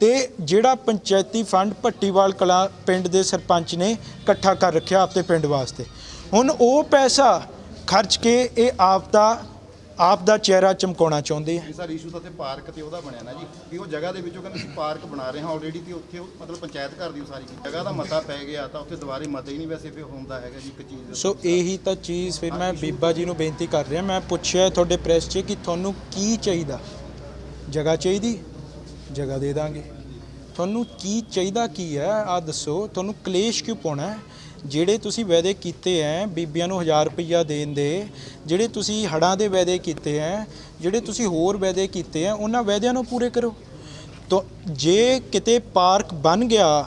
ਤੇ ਜਿਹੜਾ ਪੰਚਾਇਤੀ ਫੰਡ ਭੱਟੀਵਾਲ ਕਲਾ ਪਿੰਡ ਦੇ ਸਰਪੰਚ ਨੇ ਇਕੱਠਾ ਕਰ ਰੱਖਿਆ ਆਪਣੇ ਪਿੰਡ ਵਾਸਤੇ। ਹੁਣ ਉਹ ਪੈਸਾ ਖਰਚ ਕੇ ਇਹ ਆਪ ਦਾ ਆਪ ਦਾ ਚਿਹਰਾ ਚਮਕਾਉਣਾ ਚਾਹੁੰਦੇ ਆ। ਜੀ ਸਰ ਇਸ਼ੂ ਤਾਂ ਤੇ ਪਾਰਕ ਤੇ ਉਹਦਾ ਬਣਿਆ ਨਾ ਜੀ। ਵੀ ਉਹ ਜਗ੍ਹਾ ਦੇ ਵਿੱਚੋਂ ਕਹਿੰਦੇ ਅਸੀਂ ਪਾਰਕ ਬਣਾ ਰਹੇ ਹਾਂ ਆਲਰੇਡੀ ਤੇ ਉੱਥੇ ਮਤਲਬ ਪੰਚਾਇਤ ਘਰ ਦੀ ਉਸਾਰੀ ਕੀਤੀ ਜਗ੍ਹਾ ਦਾ ਮਤਾ ਪੈ ਗਿਆ ਤਾਂ ਉੱਥੇ ਦੁਬਾਰੇ ਮਤਾ ਹੀ ਨਹੀਂ ਵੈਸੇ ਫਿਰ ਹੁੰਦਾ ਹੈਗਾ ਜੀ ਇੱਕ ਚੀਜ਼। ਸੋ ਇਹੀ ਤਾਂ ਚੀਜ਼ ਫਿਰ ਮੈਂ ਬੀਬਾ ਜੀ ਨੂੰ ਬੇਨਤੀ ਕਰ ਰਿਹਾ ਮੈਂ ਪੁੱਛਿਆ ਤੁਹਾਡੇ ਪ੍ਰੈਸ 'ਚ ਕਿ ਤੁਹਾਨੂੰ ਕੀ ਚਾਹੀਦਾ? ਜਗ੍ਹਾ ਚਾਹੀਦੀ? ਜਗ੍ਹਾ ਦੇ ਦਾਂਗੇ। ਤੁਹਾਨੂੰ ਕੀ ਚਾਹੀਦਾ ਕੀ ਹੈ? ਆ ਦੱਸੋ ਤੁਹਾਨੂੰ ਕਲੇਸ਼ ਕਿਉਂ ਪਾਉਣਾ ਹੈ? ਜਿਹੜੇ ਤੁਸੀਂ ਵਾਅਦੇ ਕੀਤੇ ਹੈ ਬੀਬੀਆਂ ਨੂੰ 1000 ਰੁਪਈਆ ਦੇਣ ਦੇ, ਜਿਹੜੇ ਤੁਸੀਂ ਹੜਾਂ ਦੇ ਵਾਅਦੇ ਕੀਤੇ ਹੈ ਜਿਹੜੇ ਤੁਸੀਂ ਹੋਰ ਵਾਅਦੇ ਕੀਤੇ ਹੈ ਉਹਨਾਂ ਵਾਅਦਿਆਂ ਨੂੰ ਪੂਰੇ ਕਰੋ। ਤੋ, ਜੇ ਕਿਤੇ ਪਾਰਕ ਬਣ ਗਿਆ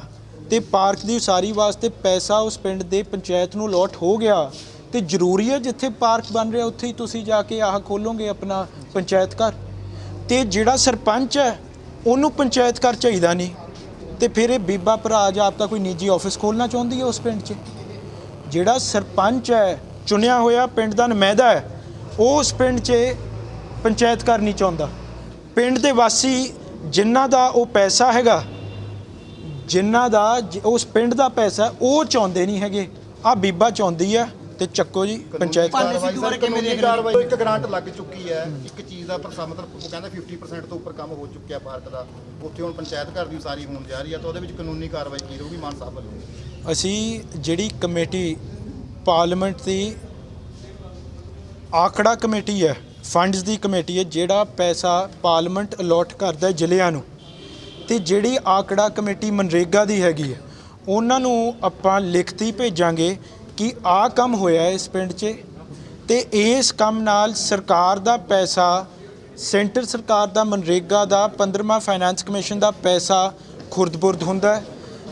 ਤੇ ਪਾਰਕ ਦੀ ਉਸਾਰੀ ਵਾਸਤੇ ਪੈਸਾ ਉਸ ਪਿੰਡ ਦੇ ਪੰਚਾਇਤ ਨੂੰ ਲੋਟ ਹੋ ਗਿਆ, ਤੇ ਜ਼ਰੂਰੀ ਹੈ ਜਿੱਥੇ ਪਾਰਕ ਬਣ ਰਿਹਾ ਉੱਥੇ ਹੀ ਤੁਸੀਂ ਜਾ ਕੇ ਆਹ ਖੋਲੋਗੇ ਆਪਣਾ ਪੰਚਾਇਤ ਘਰ। ਤੇ ਜਿਹੜਾ ਸਰਪੰਚ ਹੈ ਉਹਨੂੰ ਪੰਚਾਇਤ ਘਰ ਚਾਹੀਦਾ ਨਹੀਂ। ਤੇ ਫਿਰ ਇਹ ਬੀਬਾ ਭਰਾਜ ਆਪ ਤਾਂ ਕੋਈ ਨਿੱਜੀ ਆਫਿਸ ਖੋਲਣਾ ਚਾਹੁੰਦੀ ਹੈ ਉਸ ਪਿੰਡ 'ਚ? ਜਿਹੜਾ ਸਰਪੰਚ ਹੈ, ਚੁਣਿਆ ਹੋਇਆ ਪਿੰਡ ਦਾ ਨੁਮਾਇੰਦਾ ਹੈ, ਉਹ ਉਸ ਪਿੰਡ 'ਚ ਪੰਚਾਇਤ ਘਰ ਨਹੀਂ ਚਾਹੁੰਦਾ। ਪਿੰਡ ਦੇ ਵਾਸੀ ਜਿਨ੍ਹਾਂ ਦਾ ਉਹ ਪੈਸਾ ਹੈਗਾ ਜਿਨ੍ਹਾਂ ਦਾ ਜ- ਉਸ ਪਿੰਡ ਦਾ ਪੈਸਾ ਉਹ ਚਾਹੁੰਦੇ ਨਹੀਂ ਹੈਗੇ। ਆ ਬੀਬਾ ਚਾਹੁੰਦੀ ਆ ਤੇ ਚੱਕੋ ਜੀ ਪੰਚਾਇਤ ਭਾਲੇ ਸਿੱਧੂ ਬਾਰੇ ਕਿਵੇਂ ਦੇਖ ਰਹੇ ਹੋ? ਕਾਰਵਾਈ ਇੱਕ ਗ੍ਰਾਂਟ ਲੱਗ ਚੁੱਕੀ ਹੈ। ਇੱਕ ਚੀਜ਼ ਦਾ ਪਰ ਮਤਲਬ ਉਹ ਕਹਿੰਦਾ 50% ਤੋਂ ਉੱਪਰ ਕੰਮ ਹੋ ਚੁੱਕਿਆ ਪਾਰਕ ਦਾ। ਉੱਥੇ ਹੁਣ ਪੰਚਾਇਤ ਘਰ ਦੀ ਉਸਾਰੀ ਹੋਣ ਜਾ ਰਹੀ ਹੈ ਤਾਂ ਉਹਦੇ ਵਿੱਚ ਕਾਨੂੰਨੀ ਕਾਰਵਾਈ ਕੀ ਰਹੂਗੀ ਮਾਨ ਸਾਹਿਬ ਵੱਲੋਂ? ਅਸੀਂ ਜਿਹੜੀ ਕਮੇਟੀ ਪਾਰਲੀਮੈਂਟ ਦੀ ਆਖੜਾ ਕਮੇਟੀ ਹੈ ਫੰਡਸ ਦੀ ਕਮੇਟੀ ਹੈ ਜਿਹੜਾ ਪੈਸਾ ਪਾਰਲੀਮੈਂਟ ਅਲੋਟ ਕਰਦਾ ਹੈ ਜ਼ਿਲ੍ਹਿਆਂ ਨੂੰ ਤੇ ਜਿਹੜੀ ਆਕੜਾ ਕਮੇਟੀ ਮਨਰੇਗਾ ਦੀ ਹੈਗੀ ਹੈ ਉਹਨਾਂ ਨੂੰ ਆਪਾਂ ਲਿਖਤੀ ਭੇਜਾਂਗੇ ਕਿ ਆਹ ਕੰਮ ਹੋਇਆ ਇਸ ਪਿੰਡ 'ਚ ਤੇ ਇਸ ਕੰਮ ਨਾਲ ਸਰਕਾਰ ਦਾ ਪੈਸਾ, ਸੈਂਟਰ ਸਰਕਾਰ ਦਾ ਮਨਰੇਗਾ ਦਾ 15ਵਾਂ ਫਾਈਨੈਂਸ ਕਮਿਸ਼ਨ ਦਾ ਪੈਸਾ ਖੁਰਦ-ਬੁਰਦ ਹੁੰਦਾ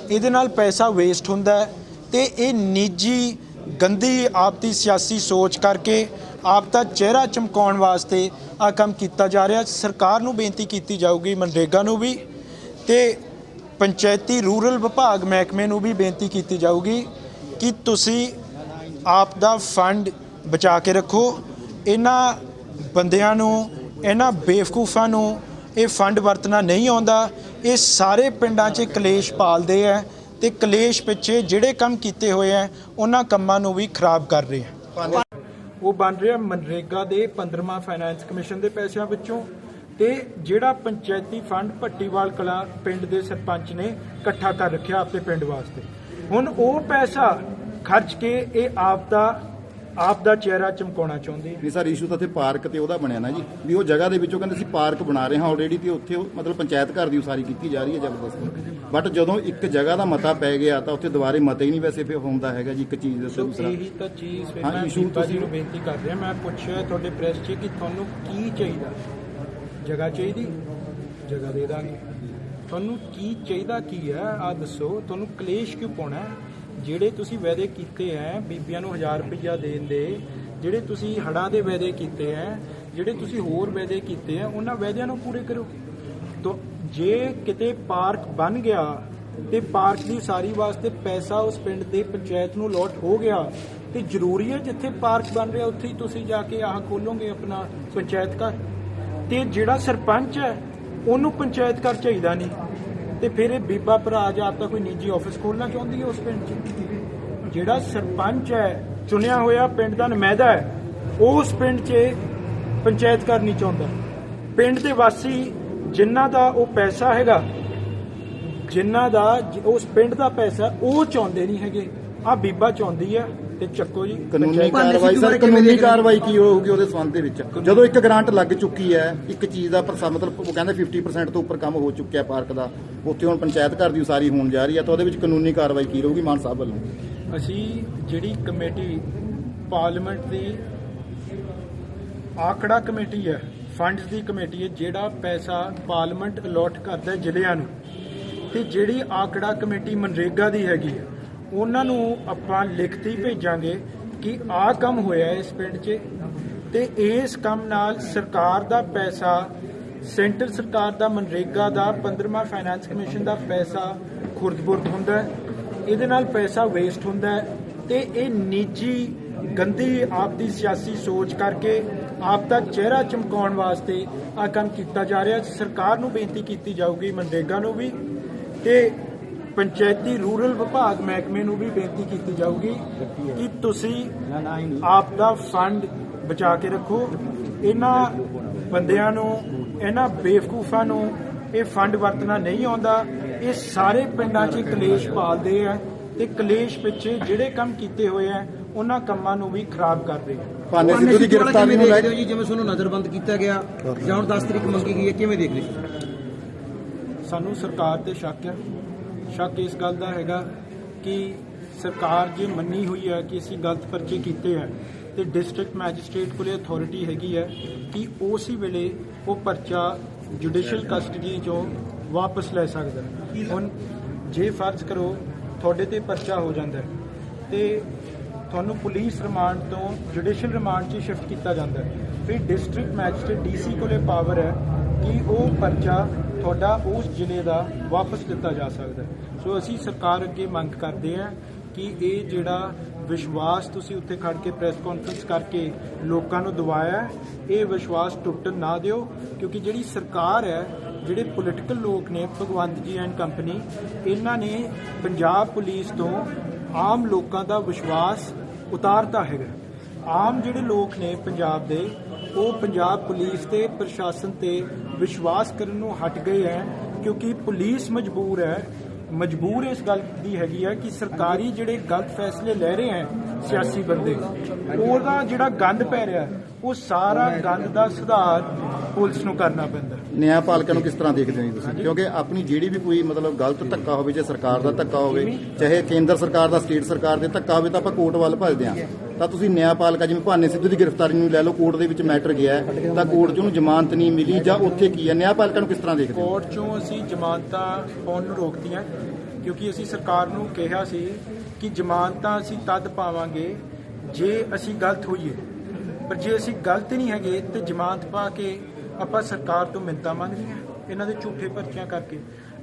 ਇਹਦੇ ਨਾਲ ਪੈਸਾ ਵੇਸਟ ਹੁੰਦਾ ਹੈ ਤੇ ਇਹ ਨਿੱਜੀ ਗੰਦੀ ਆਪਦੀ ਸਿਆਸੀ ਸੋਚ ਕਰਕੇ ਆਪ ਦਾ ਚਿਹਰਾ ਚਮਕਾਉਣ ਵਾਸਤੇ ਆ ਕੰਮ ਕੀਤਾ ਜਾ ਰਿਹਾ। ਸਰਕਾਰ ਨੂੰ ਬੇਨਤੀ ਕੀਤੀ ਜਾਊਗੀ, ਮਨਰੇਗਾ ਨੂੰ ਵੀ ਤੇ ਪੰਚਾਇਤੀ ਰੂਰਲ ਵਿਭਾਗ ਮਹਿਕਮੇ ਨੂੰ ਵੀ ਬੇਨਤੀ ਕੀਤੀ ਜਾਊਗੀ ਕਿ ਤੁਸੀਂ ਆਪ ਦਾ ਫੰਡ ਬਚਾ ਕੇ ਰੱਖੋ। ਇਹਨਾਂ ਬੰਦਿਆਂ ਨੂੰ, ਇਹਨਾਂ ਬੇਵਕੂਫਾਂ ਨੂੰ ਇਹ ਫੰਡ ਵਰਤਣਾ ਨਹੀਂ ਆਉਂਦਾ। ਇਹ ਸਾਰੇ ਪਿੰਡਾਂ 'ਚ ਕਲੇਸ਼ ਪਾਲਦੇ ਆ ਤੇ ਕਲੇਸ਼ ਪਿੱਛੇ ਜਿਹੜੇ ਕੰਮ ਕੀਤੇ ਹੋਏ ਆ, ਉਹਨਾਂ ਕੰਮਾਂ ਨੂੰ ਵੀ ਖਰਾਬ ਕਰ ਰਹੇ ਆ। ਉਹ ਬਣ ਰਿਹਾ ਮਨਰੇਗਾ ਦੇ 15ਵਾਂ ਫਾਈਨੈਂਸ ਕਮਿਸ਼ਨ ਦੇ ਪੈਸਿਆਂ ਵਿੱਚੋਂ ਤੇ ਜਿਹੜਾ ਪੰਚਾਇਤੀ ਫੰਡ ਭੱਟੀਵਾਲ ਕਲਾ ਪਿੰਡ ਦੇ ਸਰਪੰਚ ਨੇ ਇਕੱਠਾ ਕਰ ਰੱਖਿਆ ਆਪਣੇ ਪਿੰਡ ਵਾਸਤੇ। ਹੁਣ ਉਹ ਪੈਸਾ ਖਰਚ ਕੇ ਇਹ ਆਪ ਦਾ ਆਪ ਦਾ ਚਿਹਰਾ ਚਮਕਾਉਣਾ ਚਾਹੁੰਦੇ ਆ। ਨਹੀਂ ਸਰ ਇਸ਼ੂ ਤਾਂ ਤੇ ਪਾਰਕ ਤੇ ਉਹਦਾ ਬਣਿਆ ਨਾ ਜੀ। ਵੀ ਉਹ ਜਗ੍ਹਾ ਦੇ ਵਿੱਚੋਂ ਕਹਿੰਦੇ ਅਸੀਂ ਪਾਰਕ ਬਣਾ ਰਹੇ ਹਾਂ ਆਲਰੇਡੀ ਤੇ ਉੱਥੇ ਉਹ ਮਤਲਬ ਪੰਚਾਇਤ ਘਰ ਦੀ ਉਸਾਰੀ ਕੀਤੀ ਜਾ ਰਹੀ ਹੈ ਜ਼ਬਰਦਸਤੀ। ਬਟ ਜਦੋਂ ਇੱਕ ਜਗ੍ਹਾ ਦਾ ਮਤਾ ਪੈ ਗਿਆ ਤਾਂ ਉੱਥੇ ਦੁਬਾਰੇ ਮਤਾ ਹੀ ਨਹੀਂ ਵੈਸੇ ਫਿਰ ਹੁੰਦਾ ਹੈਗਾ ਜੀ ਇੱਕ ਚੀਜ਼ ਦੇ ਉੱਤੇ ਸੋ ਦੂਸਰਾ। ਇਹੀ ਤਾਂ ਚੀਜ਼ ਫਿਰ ਹਾਂ, ਮੈਂ ਬੀਬਾ ਜੀ ਤੁਸੀਂ- ਨੂੰ ਬੇਨਤੀ ਕਰ ਰਿਹਾ ਮੈਂ ਪੁੱਛਿਆ ਤੁਹਾਡੇ ਪ੍ਰੈਸ 'ਚ ਕਿ ਤੁਹਾਨੂੰ ਕੀ ਚਾਹੀਦਾ? ਜਗ੍ਹਾ ਚਾਹੀਦੀ? ਜਗ੍ਹਾ ਦੇ ਦਾਂਗੇ। ਤੁਹਾਨੂੰ ਕੀ ਚਾਹੀਦਾ ਕੀ ਹੈ? ਆ ਦੱਸੋ। ਤੁਹਾਨੂੰ ਕਲੇਸ਼ ਕਿਉਂ ਪਾਉਣਾ ਜਿਹੜੇ ਤੁਸੀਂ ਵਾਅਦੇ ਕੀਤੇ ਹੈ, ਬੀਬੀਆਂ ਨੂੰ 1000 ਰੁਪਈਆ ਦੇਣ ਦੇ, ਜਿਹੜੇ ਤੁਸੀਂ ਹੜਾਂ ਦੇ ਵਾਅਦੇ ਕੀਤੇ ਹੈ, ਜਿਹੜੇ ਤੁਸੀਂ ਹੋਰ ਵਾਅਦੇ ਕੀਤੇ ਆ ਉਹਨਾਂ ਵਾਅਦਿਆਂ ਨੂੰ ਪੂਰੇ ਕਰੋ ਤੋ ਜੇ ਕਿਤੇ ਪਾਰਕ ਬਣ ਗਿਆ ਤੇ ਪਾਰਕ ਦੀ ਉਸਾਰੀ ਵਾਸਤੇ ਪੈਸਾ ਉਸ ਪਿੰਡ ਦੇ ਪੰਚਾਇਤ ਨੂੰ ਲੋਟ ਹੋ ਗਿਆ, ਤੇ ਜ਼ਰੂਰੀ ਹੈ ਜਿੱਥੇ ਪਾਰਕ ਬਣ ਰਿਹਾ, ਉੱਥੇ ਹੀ ਤੁਸੀਂ ਜਾ ਕੇ ਆਹ ਖੋਲੋਗੇ ਆਪਣਾ ਪੰਚਾਇਤ ਘਰ। ਤੇ ਜਿਹੜਾ ਸਰਪੰਚ ਹੈ ਉਹਨੂੰ ਪੰਚਾਇਤ ਘਰ ਚਾਹੀਦਾ ਨਹੀਂ। ਤੇ ਫਿਰ ਇਹ ਬੀਬਾ ਭਰਾ ਜਾਂ ਤਾਂ ਕੋਈ ਨਿੱਜੀ ਆਫਿਸ ਖੋਲਣਾ ਚਾਹੁੰਦੀ ਹੈ ਉਸ ਪਿੰਡ 'ਚ? ਜਿਹੜਾ ਸਰਪੰਚ ਹੈ, ਚੁਣਿਆ ਹੋਇਆ ਪਿੰਡ ਦਾ ਨੁਮਾਇੰਦਾ ਹੈ ਉਸ ਪਿੰਡ 'ਚ ਪੰਚਾਇਤ ਘਰ ਨਹੀਂ ਚਾਹੁੰਦਾ। ਪਿੰਡ ਦੇ ਵਾਸੀ ਜਿਨ੍ਹਾਂ ਦਾ ਉਹ ਪੈਸਾ ਹੈਗਾ ਜਿਨ੍ਹਾਂ ਦਾ ਉਸ ਪਿੰਡ ਦਾ ਪੈਸਾ ਉਹ ਚਾਹੁੰਦੇ ਨਹੀਂ ਹੈਗੇ। ਆ ਬੀਬਾ ਚਾਹੁੰਦੀ ਹੈ ਤੇ ਚੱਕੋ ਜੀ ਕਾਨੂੰਨੀ ਕਾਰਵਾਈ ਸਰ ਕਾਨੂੰਨੀ? ਕਾਰਵਾਈ ਕੀ ਹੋਊਗੀ ਉਹਦੇ ਸੰਬੰਧ ਦੇ ਵਿੱਚ ਜਦੋਂ ਇੱਕ ਗ੍ਰਾਂਟ ਲੱਗ ਚੁੱਕੀ ਹੈ ਇੱਕ ਚੀਜ਼ ਦਾ ਪਰਸਾ ਮਤਲਬ ਉਹ ਕਹਿੰਦੇ 50% ਤੋਂ ਉੱਪਰ ਕੰਮ ਹੋ ਚੁੱਕਿਆ ਪਾਰਕ ਦਾ ਉੱਥੇ ਹੁਣ ਪੰਚਾਇਤ ਘਰ ਦੀ ਉਸਾਰੀ ਹੋਣ ਜਾ ਰਹੀ ਹੈ ਤਾਂ ਉਹਦੇ ਵਿੱਚ ਕਾਨੂੰਨੀ ਕਾਰਵਾਈ ਕੀ ਰਹੂਗੀ ਮਾਨ ਸਾਹਿਬ ਵੱਲੋਂ ਅਸੀਂ ਜਿਹੜੀ ਕਮੇਟੀ ਪਾਰਲੀਮੈਂਟ ਦੀ ਆਕੜਾ ਕਮੇਟੀ ਹੈ ਫੰਡਸ ਦੀ ਕਮੇਟੀ ਹੈ ਜਿਹੜਾ ਪੈਸਾ ਪਾਰਲੀਮੈਂਟ ਅਲੋਟ ਕਰਦਾ ਹੈ ਜ਼ਿਲ੍ਹਿਆਂ ਨੂੰ ਤੇ ਜਿਹੜੀ ਆਕੜਾ ਕਮੇਟੀ ਮਨਰੇਗਾ ਦੀ ਹੈਗੀ ਹੈ, ਉਹਨਾਂ ਨੂੰ ਆਪਾਂ ਲਿਖਤੀ ਭੇਜਾਂਗੇ ਕਿ ਆਹ ਕੰਮ ਹੋਇਆ ਇਸ ਪਿੰਡ 'ਚ ਤੇ ਇਸ ਕੰਮ ਨਾਲ ਸਰਕਾਰ ਦਾ ਪੈਸਾ, ਸੈਂਟਰ ਸਰਕਾਰ ਦਾ ਮਨਰੇਗਾ ਦਾ 15ਵਾਂ ਫਾਈਨੈਂਸ ਕਮਿਸ਼ਨ ਦਾ ਪੈਸਾ ਖੁਰਦ-ਬੁਰਦ ਹੁੰਦਾ ਇਹਦੇ ਨਾਲ ਪੈਸਾ ਵੇਸਟ ਹੁੰਦਾ ਹੈ ਤੇ ਇਹ ਨਿੱਜੀ ਗੰਦੀ ਆਪ ਦੀ ਸਿਆਸੀ ਸੋਚ ਕਰਕੇ ਆਪ ਦਾ ਚਿਹਰਾ ਚਮਕਾਉਣ ਵਾਸਤੇ ਆ ਕੰਮ ਕੀਤਾ ਜਾ ਰਿਹਾ ਸਰਕਾਰ ਨੂੰ ਬੇਨਤੀ ਕੀਤੀ ਜਾਊਗੀ, ਮਨਰੇਗਾ ਨੂੰ ਵੀ ਤੇ ਪੰਚਾਇਤੀ ਰੂਰਲ ਵਿਭਾਗ ਮਹਿਕਮੇ ਨੂੰ ਵੀ ਬੇਨਤੀ ਕੀਤੀ ਜਾਊਗੀ ਕਿ ਤੁਸੀਂ ਆਪ ਦਾ ਫੰਡ ਬਚਾ ਕੇ ਰੱਖੋ। ਇਹਨਾਂ ਬੰਦਿਆਂ ਨੂੰ ਇਹਨਾਂ ਬੇਵਕੂਫਾਂ ਨੂੰ ਇਹ ਫੰਡ ਵਰਤਣਾ ਨਹੀਂ ਆਉਂਦਾ। ਇਹ ਸਾਰੇ ਪਿੰਡਾਂ 'ਚ ਕਲੇਸ਼ ਪਾਲਦੇ ਆ ਤੇ ਕਲੇਸ਼ ਪਿੱਛੇ ਜਿਹੜੇ ਕੰਮ ਕੀਤੇ ਹੋਏ ਆ ਉਹਨਾਂ ਕੰਮਾਂ ਨੂੰ ਵੀ ਖਰਾਬ ਕਰਦੇ ਆ। ਭਾਨੇ ਸਿੱਧੂ ਦੀ ਗ੍ਰਿਫਤਾਰੀ ਨੂੰ ਲੈ ਦੇਖਦੇ ਹੋ ਜੀ ਜਿਵੇਂ ਤੁਹਾਨੂੰ ਨਜ਼ਰਬੰਦ ਕੀਤਾ ਗਿਆ। ਜਾਂ ਹੁਣ 10 ਤਰੀਕ ਮੰਗੀ ਗਈ ਹੈ ਕਿਵੇਂ ਦੇਖਦੇ ਹੋ ਸਾਨੂੰ ਸਰਕਾਰ ਤੇ ਸ਼ੱਕ ਹੈ ਸ਼ੱਕ ਇਸ ਗੱਲ ਦਾ ਹੈਗਾ ਕਿ ਸਰਕਾਰ ਜੇ ਮੰਨੀ ਹੋਈ ਹੈ ਕਿ ਅਸੀਂ ਗਲਤ ਪਰਚੇ ਕੀਤੇ ਹੈ ਤੇ ਡਿਸਟ੍ਰਿਕਟ ਮੈਜਿਸਟ੍ਰੇਟ ਕੋਲੇ ਅਥਾਰਟੀ ਹੈਗੀ ਹੈ ਕਿ ਉਸੇ ਵੇਲੇ ਉਹ ਪਰਚਾ ਜੁਡੀਸ਼ੀਅਲ ਕਸਟਡੀ ਚੋਂ ਵਾਪਸ ਲੈ ਸਕਦਾ ਹੈ। ਹੁਣ ਜੇ ਫਰਜ਼ ਕਰੋ ਤੁਹਾਡੇ ਤੇ ਪਰਚਾ ਹੋ ਜਾਂਦਾ ਹੈ ਤੇ ਤੁਹਾਨੂੰ ਪੁਲਿਸ ਰਿਮਾਂਡ ਤੋਂ ਜੁਡੀਸ਼ੀਅਲ ਰਿਮਾਂਡ 'ਚ ਸ਼ਿਫਟ ਕੀਤਾ ਜਾਂਦਾ ਫਿਰ ਡਿਸਟ੍ਰਿਕਟ ਮੈਜਿਸਟ੍ਰੇਟ ਡੀਸੀ ਕੋਲੇ ਪਾਵਰ ਹੈ ਕਿ ਉਹ ਪਰਚਾ ਤੁਹਾਡਾ ਉਸ ਜ਼ਿਲ੍ਹੇ ਦਾ ਵਾਪਸ ਦਿੱਤਾ ਜਾ ਸਕਦਾ ਸੋ ਅਸੀਂ ਸਰਕਾਰ ਅੱਗੇ ਮੰਗ ਕਰਦੇ ਹਾਂ ਕਿ ਇਹ ਜਿਹੜਾ ਵਿਸ਼ਵਾਸ ਤੁਸੀਂ ਉੱਥੇ ਖੜ ਕੇ ਪ੍ਰੈਸ ਕਾਨਫਰੰਸ ਕਰਕੇ ਲੋਕਾਂ ਨੂੰ ਦਿਵਾਇਆ ਇਹ ਵਿਸ਼ਵਾਸ ਟੁੱਟਣ ਨਾ ਦਿਓ, ਕਿਉਂਕਿ ਜਿਹੜੀ ਸਰਕਾਰ ਹੈ, ਜਿਹੜੇ ਪੋਲੀਟੀਕਲ ਲੋਕ ਨੇ, ਭਗਵੰਤ ਜੀ ਐਂਡ ਕੰਪਨੀ ਇਹਨਾਂ ਨੇ ਪੰਜਾਬ ਪੁਲਿਸ ਤੋਂ ਆਮ ਲੋਕਾਂ ਦਾ ਵਿਸ਼ਵਾਸ ਉਤਾਰਤਾ ਹੈਗਾ। ਆਮ ਜਿਹੜੇ ਲੋਕ ਨੇ ਪੰਜਾਬ ਦੇ, ਉਹ ਪੰਜਾਬ ਪੁਲਿਸ ਤੇ, ਪ੍ਰਸ਼ਾਸਨ ਤੇ ਵਿਸ਼ਵਾਸ ਕਰਨ ਨੂੰ ਹਟ ਗਏ ਹੈ, ਕਿਉਂਕਿ ਪੁਲਿਸ ਮਜਬੂਰ ਹੈ। ਮਜਬੂਰ ਇਸ ਗੱਲ ਦੀ ਹੈਗੀ ਹੈ ਕਿ ਸਰਕਾਰੀ ਜਿਹੜੇ ਗਲਤ ਫੈਸਲੇ ਲੈ ਰਹੇ ਹੈ, ਸਿਆਸੀ ਬੰਦੇ, ਉਹਦਾ ਜਿਹੜਾ ਗੰਦ ਪੈ ਰਿਹਾ, ਉਹ ਸਾਰਾ ਗੰਦ ਦਾ ਸੁਧਾਰ ਪੁਲਿਸ ਨੂੰ ਕਰਨਾ ਪੈਂਦਾ। ਹੈ। ਨਿਆਂਪਾਲਕਾਂ ਨੂੰ ਕਿਸ ਤਰ੍ਹਾਂ ਦੇਖਦੇ ਹੋ ਤੁਸੀਂ? ਕਿਉਂਕਿ ਆਪਣੀ ਜਿਹੜੀ ਵੀ ਕੋਈ ਮਤਲਬ ਗਲਤ ਧੱਕਾ ਹੋਵੇ ਜੇ ਸਰਕਾਰ ਦਾ ਧੱਕਾ ਹੋਵੇ ਚਾਹੇ ਕੇਂਦਰ ਸਰਕਾਰ ਦਾ ਸਟੇਟ ਸਰਕਾਰ ਦੇ ਧੱਕਾ ਹੋਵੇ ਤਾਂ ਆਪਾਂ ਕੋਰਟ ਵੱਲ ਭੱਜਦੇ ਹਾਂ। ਤਾਂ ਤੁਸੀਂ ਨਿਆਂਪਾਲਕਾ ਜਿਵੇਂ ਭਾਨੇ ਸਿੱਧੂ ਦੀ ਗ੍ਰਿਫਤਾਰੀ ਨੂੰ ਲੈ ਲਓ ਕੋਰਟ ਦੇ ਵਿੱਚ ਮੈਟਰ ਗਿਆ ਤਾਂ ਕੋਰਟ 'ਚ ਉਹਨੂੰ ਜ਼ਮਾਨਤ ਨਹੀਂ ਮਿਲੀ ਜਾਂ ਉੱਥੇ ਕੀ ਹੈ? ਨਿਆਂਪਾਲਕਾਂ ਨੂੰ ਕਿਸ ਤਰ੍ਹਾਂ ਦੇਖਦੇ ਹੋ? ਕੋਰਟ ਚੋਂ ਅਸੀਂ ਜ਼ਮਾਨਤਾਂ ਪਾਉਣ ਨੂੰ ਰੋਕਤੀਆਂ ਕਿਉਂਕਿ ਅਸੀਂ ਸਰਕਾਰ ਨੂੰ ਕਿਹਾ ਸੀ ਕਿ ਜ਼ਮਾਨਤਾਂ ਅਸੀਂ ਤਦ ਪਾਵਾਂਗੇ ਜੇ ਅਸੀਂ ਗਲਤ ਹੋਈਏ। ਪਰ ਜੇ ਅਸੀਂ ਗਲਤ ਨਹੀਂ ਹੈਗੇ ਤੇ ਜ਼ਮਾਨਤ ਪਾ ਕੇ ਆਪਾਂ ਸਰਕਾਰ ਤੋਂ ਮਿੰਤਾ ਮੰਗਦੀਆਂ, ਇਹਨਾਂ ਦੇ ਝੂਠੇ ਪਰਚਿਆਂ ਕਰਕੇ।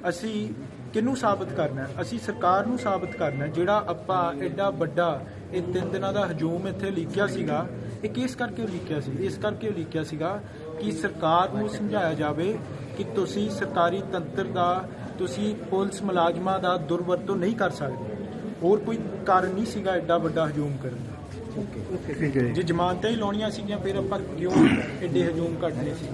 ਅਸੀਂ ਕਿਹਨੂੰ ਸਾਬਤ ਕਰਨਾ? ਅਸੀਂ ਸਰਕਾਰ ਨੂੰ ਸਾਬਤ ਕਰਨਾ, ਜਿਹੜਾ ਆਪਾਂ ਐਡਾ ਵੱਡਾ ਇਹ ਤਿੰਨ ਦਿਨਾਂ ਦਾ ਹਜੂਮ ਇੱਥੇ ਲੀਕਿਆ ਸੀਗਾ, ਇਹ ਕਿਸ ਕਰਕੇ ਲੀਕਿਆ ਸੀ? ਇਸ ਕਰਕੇ ਲੀਕਿਆ ਸੀਗਾ ਕਿ ਸਰਕਾਰ ਨੂੰ ਸਮਝਾਇਆ ਜਾਵੇ ਕਿ ਤੁਸੀਂ ਸਰਕਾਰੀ ਤੰਤਰ ਦਾ, ਤੁਸੀਂ ਪੁਲਿਸ ਮੁਲਾਜ਼ਮਾਂ ਦਾ ਦੁਰਵਰਤੋਂ ਨਹੀਂ ਕਰ ਸਕਦੇ। ਹੋਰ ਕੋਈ ਕਾਰਨ ਨਹੀਂ ਸੀਗਾ ਐਡਾ ਵੱਡਾ ਹਜੂਮ ਕਰਨ ਦਾ। ਜੇ। ਜ਼ਮਾਨਤਾਂ ਹੀ ਲਾਉਣੀਆਂ ਸੀਗੀਆਂ ਫਿਰ ਆਪਾਂ ਕਿਉਂ ਐਡੇ ਹਜੂਮ ਕੱਢਨੇ ਸੀ?